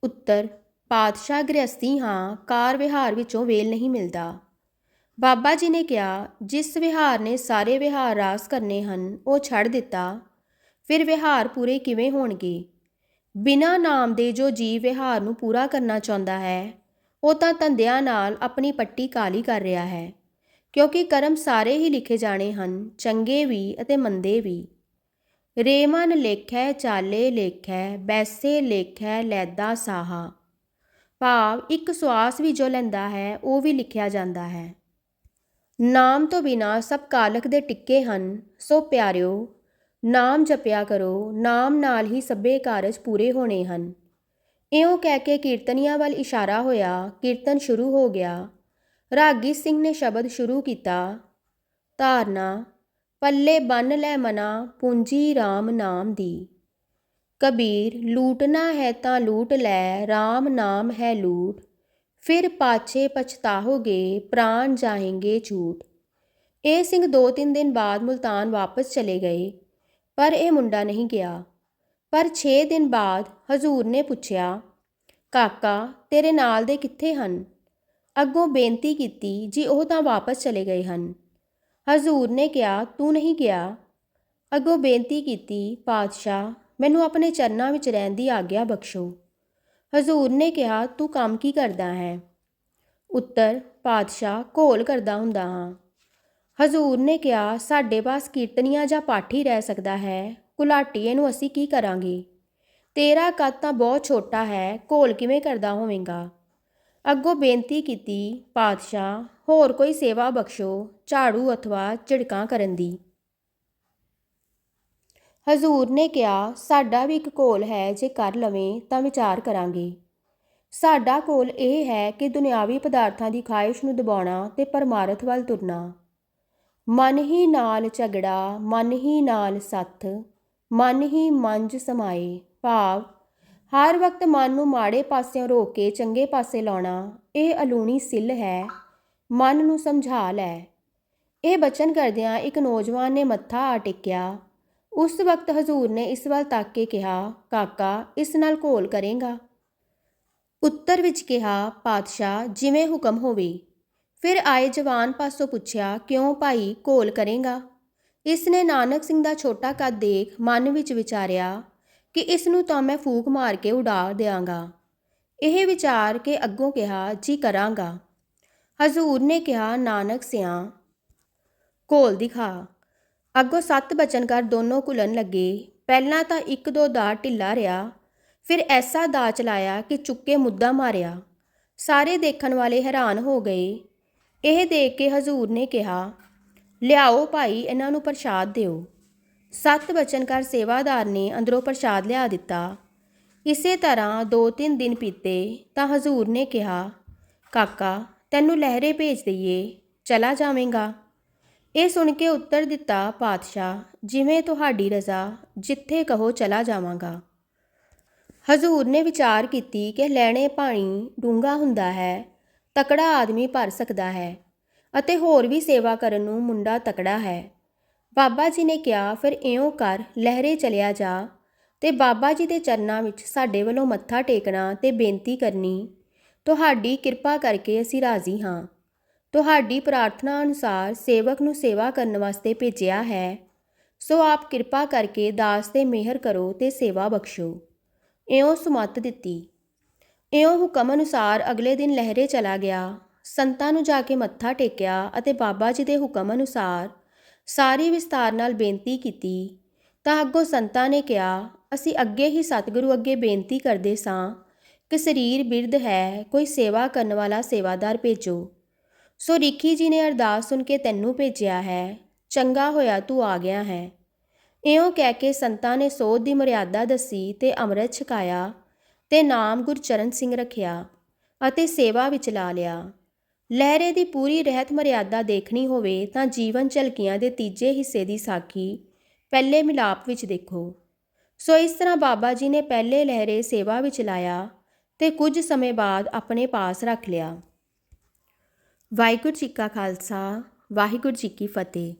ਉੱਤਰ, ਪਾਤਸ਼ਾਹ ਗ੍ਰਸਤੀ ਹਾਂ, ਕਾਰ ਵਿਹਾਰ ਵਿੱਚੋਂ ਵੇਲ ਨਹੀਂ ਮਿਲਦਾ। ਬਾਬਾ ਜੀ ਨੇ ਕਿਹਾ, ਜਿਸ ਵਿਹਾਰ ਨੇ ਸਾਰੇ ਵਿਹਾਰ ਰਾਸ ਕਰਨੇ ਹਨ, ਉਹ ਛੱਡ ਦਿੱਤਾ। ਫਿਰ ਵਿਹਾਰ ਪੂਰੇ ਕਿਵੇਂ ਹੋਣਗੇ? ਬਿਨਾਂ ਨਾਮ ਦੇ ਜੋ ਜੀਵ ਵਿਹਾਰ ਨੂੰ ਪੂਰਾ ਕਰਨਾ ਚਾਹੁੰਦਾ ਹੈ, ਉਹ ਤਾਂ ਧੰਦਿਆਂ ਨਾਲ ਆਪਣੀ ਪੱਟੀ ਕਾਲੀ ਕਰ ਰਿਹਾ ਹੈ, ਕਿਉਂਕਿ ਕਰਮ ਸਾਰੇ ਹੀ ਲਿਖੇ ਜਾਣੇ ਹਨ, ਚੰਗੇ ਵੀ ਅਤੇ ਮੰਦੇ ਵੀ। ਰੇਮਨ ਲੇਖੈ, ਚਾਲੇ ਲੇਖੈ, ਬੈਸੇ ਲੇਖੈ, ਲੈਦਾ ਸਾਹਾ। ਭਾਵ ਇੱਕ ਸਵਾਸ ਵੀ ਜੋ ਲੈਂਦਾ ਹੈ, ਉਹ ਵੀ ਲਿਖਿਆ ਜਾਂਦਾ ਹੈ। ਨਾਮ ਤੋਂ ਬਿਨਾ ਸਭ ਕਾਲਕ ਦੇ ਟਿੱਕੇ ਹਨ, ਸੋ ਪਿਆਰਿਓ, ਨਾਮ ਜਪਿਆ ਕਰੋ, ਨਾਮ ਨਾਲ ਹੀ ਸਭੇ ਕਾਰਜ ਪੂਰੇ ਹੋਣੇ ਹਨ। ਇਉਂ ਕਹਿ ਕੇ ਕੀਰਤਨੀਆਂ ਵੱਲ ਇਸ਼ਾਰਾ ਹੋਇਆ, ਕੀਰਤਨ ਸ਼ੁਰੂ ਹੋ ਗਿਆ। ਰਾਗੀ ਸਿੰਘ ਨੇ ਸ਼ਬਦ ਸ਼ੁਰੂ ਕੀਤਾ, ਧਾਰਨਾ ਪੱਲੇ ਬੰਨ ਲੈ ਮਨਾ, ਪੂੰਜੀ RAM ਨਾਮ ਦੀ। ਕਬੀਰ ਲੂਟਣਾ ਹੈ ਤਾਂ ਲੂਟ ਲੈ RAM ਨਾਮ ਹੈ ਲੂਟ। ਫਿਰ ਪਾਛੇ ਪਛਤਾਹੋਗੇ ਪ੍ਰਾਣ ਜਾਏਂਗੇ ਝੂਠ। ਇਹ ਸਿੰਘ ਦੋ ਤਿੰਨ ਦਿਨ ਬਾਅਦ ਮੁਲਤਾਨ ਵਾਪਸ ਚਲੇ ਗਏ, ਪਰ ਇਹ ਮੁੰਡਾ ਨਹੀਂ ਗਿਆ। ਪਰ 6 ਦਿਨ ਬਾਅਦ ਹਜ਼ੂਰ ਨੇ ਪੁੱਛਿਆ, ਕਾਕਾ, ਤੇਰੇ ਨਾਲ ਦੇ ਕਿੱਥੇ ਹਨ? ਅੱਗੋਂ ਬੇਨਤੀ ਕੀਤੀ ਜੀ ਉਹ ਤਾਂ ਵਾਪਸ ਚਲੇ ਗਏ ਹਨ। ਹਜ਼ੂਰ ਨੇ ਕਿਹਾ, ਤੂੰ ਨਹੀਂ ਗਿਆ? ਅੱਗੋਂ ਬੇਨਤੀ ਕੀਤੀ, ਪਾਤਸ਼ਾਹ, ਮੈਨੂੰ ਆਪਣੇ ਚਰਨਾਂ ਵਿੱਚ ਰਹਿਣ ਦੀ ਆਗਿਆ ਬਖਸ਼ੋ। ਹਜ਼ੂਰ ਨੇ ਕਿਹਾ, ਤੂੰ ਕੰਮ ਕੀ ਕਰਦਾ ਹੈ? ਉੱਤਰ, ਪਾਤਸ਼ਾਹ, ਘੋਲ ਕਰਦਾ ਹੁੰਦਾ ਹਾਂ। ਹਜ਼ੂਰ ਨੇ ਕਿਹਾ, ਸਾਡੇ ਪਾਸ ਕੀਰਤਨੀਆਂ ਜਾਂ ਪਾਠੀ ਰਹਿ ਸਕਦਾ ਹੈ। ਕੁਲਾਟੀਏ ਨੂੰ ਅਸੀਂ ਕੀ ਕਰਾਂਗੇ? ਤੇਰਾ ਕੱਦ ਤਾਂ ਬਹੁਤ ਛੋਟਾ ਹੈ, ਘੋਲ ਕਿਵੇਂ ਕਰਦਾ ਹੋਵੇਂਗਾ? ਅੱਗੋਂ ਬੇਨਤੀ ਕੀਤੀ, ਪਾਤਸ਼ਾਹ ਹੋਰ ਕੋਈ ਸੇਵਾ ਬਖਸ਼ੋ, ਝਾੜੂ ਅਥਵਾ ਝਿੜਕਾਂ ਕਰਨ ਦੀ। ਹਜ਼ੂਰ ਨੇ ਕਿਹਾ, ਸਾਡਾ ਵੀ ਇੱਕ ਕੋਲ ਹੈ, ਜੇ ਕਰ ਲਵੇਂ ਤਾਂ ਵਿਚਾਰ ਕਰਾਂਗੇ। ਸਾਡਾ ਕੋਲ ਇਹ ਹੈ ਕਿ ਦੁਨਿਆਵੀ ਪਦਾਰਥਾਂ ਦੀ ਖਾਹਿਸ਼ ਨੂੰ ਦਬਾਉਣਾ ਤੇ ਪਰਮਾਰਥ ਵੱਲ ਤੁਰਨਾ। ਮਨ ਹੀ ਨਾਲ ਝਗੜਾ, ਮਨ ਹੀ ਨਾਲ ਸੱਥ, ਮਨ ਹੀ ਮੰਜ ਸਮਾਏ, ਭਾਵ ਹਰ ਵਕਤ ਮਨ ਨੂੰ ਮਾੜੇ ਪਾਸਿਓਂ ਰੋਕ ਕੇ ਚੰਗੇ ਪਾਸੇ ਲਾਉਣਾ, ਇਹ ਅਲੂਣੀ ਸਿੱਲ ਹੈ। ਮਨ ਨੂੰ ਸਮਝਾ ਲੈ। ਇਹ ਬਚਨ ਕਰਦਿਆਂ ਇੱਕ ਨੌਜਵਾਨ ਨੇ ਮੱਥਾ ਆ ਟੇਕਿਆ। ਉਸ ਵਕਤ ਹਜ਼ੂਰ ਨੇ ਇਸ ਵੱਲ ਤੱਕ ਕੇ ਕਿਹਾ, ਕਾਕਾ, ਇਸ ਨਾਲ ਘੋਲ ਕਰੇਗਾ? ਉੱਤਰ ਵਿੱਚ ਕਿਹਾ, ਪਾਤਸ਼ਾਹ, ਜਿਵੇਂ ਹੁਕਮ ਹੋਵੇ। ਫਿਰ ਆਏ ਜਵਾਨ ਪਾਸੋਂ ਪੁੱਛਿਆ, ਕਿਉਂ ਭਾਈ ਘੋਲ ਕਰੇਗਾ? ਇਸ ਨੇ ਨਾਨਕ ਸਿੰਘ ਦਾ ਛੋਟਾ ਕੱਦ ਦੇਖ ਮਨ ਵਿੱਚ ਵਿਚਾਰਿਆ ਕਿ ਇਸ ਨੂੰ ਤਾਂ ਮੈਂ ਫੂਕ ਮਾਰ ਕੇ ਉਡਾ ਦਿਆਂਗਾ। ਇਹ ਵਿਚਾਰ ਕੇ ਅੱਗੋਂ ਕਿਹਾ, ਜੀ ਕਰਾਂਗਾ। ਹਜ਼ੂਰ ਨੇ ਕਿਹਾ, ਨਾਨਕ ਸਿਆ, ਘੋਲ ਦਿਖਾ। ਅੱਗੋਂ ਸੱਤ ਬਚਨ ਕਰ ਦੋਨੋਂ ਘੁਲਣ ਲੱਗੇ। ਪਹਿਲਾਂ ਤਾਂ ਇੱਕ ਦੋ ਦਾ ਢਿੱਲਾ ਰਿਹਾ, ਫਿਰ ਐਸਾ ਦਾ ਚਲਾਇਆ ਕਿ ਚੁੱਕੇ ਮੁੱਦਾ ਮਾਰਿਆ। ਸਾਰੇ ਦੇਖਣ ਵਾਲੇ ਹੈਰਾਨ ਹੋ ਗਏ। ਇਹ ਦੇਖ ਕੇ ਹਜ਼ੂਰ ਨੇ ਕਿਹਾ, ਲਿਆਓ ਭਾਈ, ਇਹਨਾਂ ਨੂੰ ਪ੍ਰਸ਼ਾਦ ਦਿਓ। ਸੱਤ ਬਚਨ ਕਰ ਸੇਵਾਦਾਰ ਨੇ ਅੰਦਰੋਂ ਪ੍ਰਸ਼ਾਦ ਲਿਆ ਦਿੱਤਾ। ਇਸੇ ਤਰ੍ਹਾਂ ਦੋ ਤਿੰਨ ਦਿਨ ਪੀਤੇ ਤਾਂ ਹਜ਼ੂਰ ਨੇ ਕਿਹਾ, ਕਾਕਾ ਤੈਨੂੰ ਲਹਿਰੇ ਭੇਜ ਦਈਏ, ਚਲਾ ਜਾਵੇਂਗਾ। ਇਹ ਸੁਣ ਕੇ ਉੱਤਰ ਦਿੱਤਾ ਪਾਤਸ਼ਾਹ, ਜਿਵੇਂ ਤੁਹਾਡੀ ਰਜ਼ਾ, ਜਿੱਥੇ ਕਹੋ ਚਲਾ ਜਾਵਾਂਗਾ। ਹਜ਼ੂਰ ਨੇ ਵਿਚਾਰ ਕੀਤੀ ਕਿ ਲੈਣੇ ਪਾਣੀ ਡੂੰਘਾ ਹੁੰਦਾ ਹੈ, ਤਕੜਾ ਆਦਮੀ ਭਰ ਸਕਦਾ ਹੈ, ਅਤੇ ਹੋਰ ਵੀ ਸੇਵਾ ਕਰਨ ਨੂੰ ਮੁੰਡਾ ਤਕੜਾ ਹੈ। ਬਾਬਾ ਜੀ ਨੇ ਕਿਹਾ, ਫਿਰ ਇਉਂ ਕਰ, ਲਹਿਰੇ ਚਲਿਆ ਜਾ, ਤੇ ਬਾਬਾ ਜੀ ਦੇ ਚਰਨਾਂ ਵਿੱਚ ਸਾਡੇ ਵੱਲੋਂ ਮੱਥਾ ਟੇਕਣਾ ਤੇ ਬੇਨਤੀ ਕਰਨੀ। ਤੁਹਾਡੀ ਕਿਰਪਾ ਕਰਕੇ ਅਸੀਂ ਰਾਜ਼ੀ ਹਾਂ। ਤੁਹਾਡੀ ਪ੍ਰਾਰਥਨਾ ਅਨੁਸਾਰ ਸੇਵਕ ਨੂੰ ਸੇਵਾ ਕਰਨ ਵਾਸਤੇ ਭੇਜਿਆ ਹੈ। ਸੋ ਆਪ ਕਿਰਪਾ ਕਰਕੇ ਦਾਸ ਤੇ ਮਿਹਰ ਕਰੋ ਤੇ ਸੇਵਾ ਬਖਸ਼ੋ। ਇਉਂ ਸੁਮੱਤ ਦਿੱਤੀ। ਇਉਂ ਹੁਕਮ ਅਨੁਸਾਰ ਅਗਲੇ ਦਿਨ ਲਹਿਰੇ ਚਲਾ ਗਿਆ। ਸੰਤਾਂ ਨੂੰ ਜਾ ਕੇ ਮੱਥਾ ਟੇਕਿਆ ਅਤੇ ਬਾਬਾ ਜੀ ਦੇ ਹੁਕਮ ਅਨੁਸਾਰ ਸਾਰੀ ਵਿਸਤਾਰ ਨਾਲ ਬੇਨਤੀ ਕੀਤੀ। ਤਾਂ ਅੱਗੋਂ ਸੰਤਾਂ ਨੇ ਕਿਹਾ, ਅਸੀਂ ਅੱਗੇ ਹੀ ਸਤਿਗੁਰੂ ਅੱਗੇ ਬੇਨਤੀ ਕਰਦੇ ਸਾਂ। ਕਿ ਸਰੀਰ ਬਿਰਧ ਹੈ, ਕੋਈ ਸੇਵਾ ਕਰਨ ਵਾਲਾ ਸੇਵਾਦਾਰ ਭੇਜੋ। ਸੋ ਰਿਖੀ ਜੀ ਨੇ ਅਰਦਾਸ ਸੁਣ ਕੇ ਤੈਨੂੰ ਭੇਜਿਆ ਹੈ, ਚੰਗਾ ਹੋਇਆ ਤੂੰ ਆ ਗਿਆ ਹੈ। ਇਉਂ ਕਹਿ ਕੇ ਸੰਤਾਂ ਨੇ ਸੋਧ ਦੀ ਮਰਿਆਦਾ ਦੱਸੀ ਤੇ ਅੰਮ੍ਰਿਤ ਛਕਾਇਆ ਤੇ ਨਾਮ ਗੁਰਚਰਨ ਸਿੰਘ ਰੱਖਿਆ ਅਤੇ ਸੇਵਾ ਵਿੱਚ ਲਾ ਲਿਆ। ਲਹਿਰੇ ਦੀ ਪੂਰੀ ਰਹਿਤ ਮਰਿਆਦਾ ਦੇਖਣੀ ਹੋਵੇ ਤਾਂ ਜੀਵਨ ਝਲਕੀਆਂ ਦੇ ਤੀਜੇ ਹਿੱਸੇ ਦੀ ਸਾਖੀ ਪਹਿਲੇ ਮਿਲਾਪ ਵਿੱਚ ਦੇਖੋ। ਸੋ ਇਸ ਤਰ੍ਹਾਂ ਬਾਬਾ ਜੀ ਨੇ ਪਹਿਲੇ ਲਹਿਰੇ ਸੇਵਾ ਵਿੱਚ ਲਾਇਆ ਤੇ ਕੁਝ ਸਮੇਂ ਬਾਅਦ ਆਪਣੇ ਪਾਸ ਰੱਖ ਲਿਆ। ਵਾਹਿਗੁਰੂ ਜੀ ਕਾ ਖਾਲਸਾ, ਵਾਹਿਗੁਰੂ ਜੀ ਕੀ ਫਤਿਹ।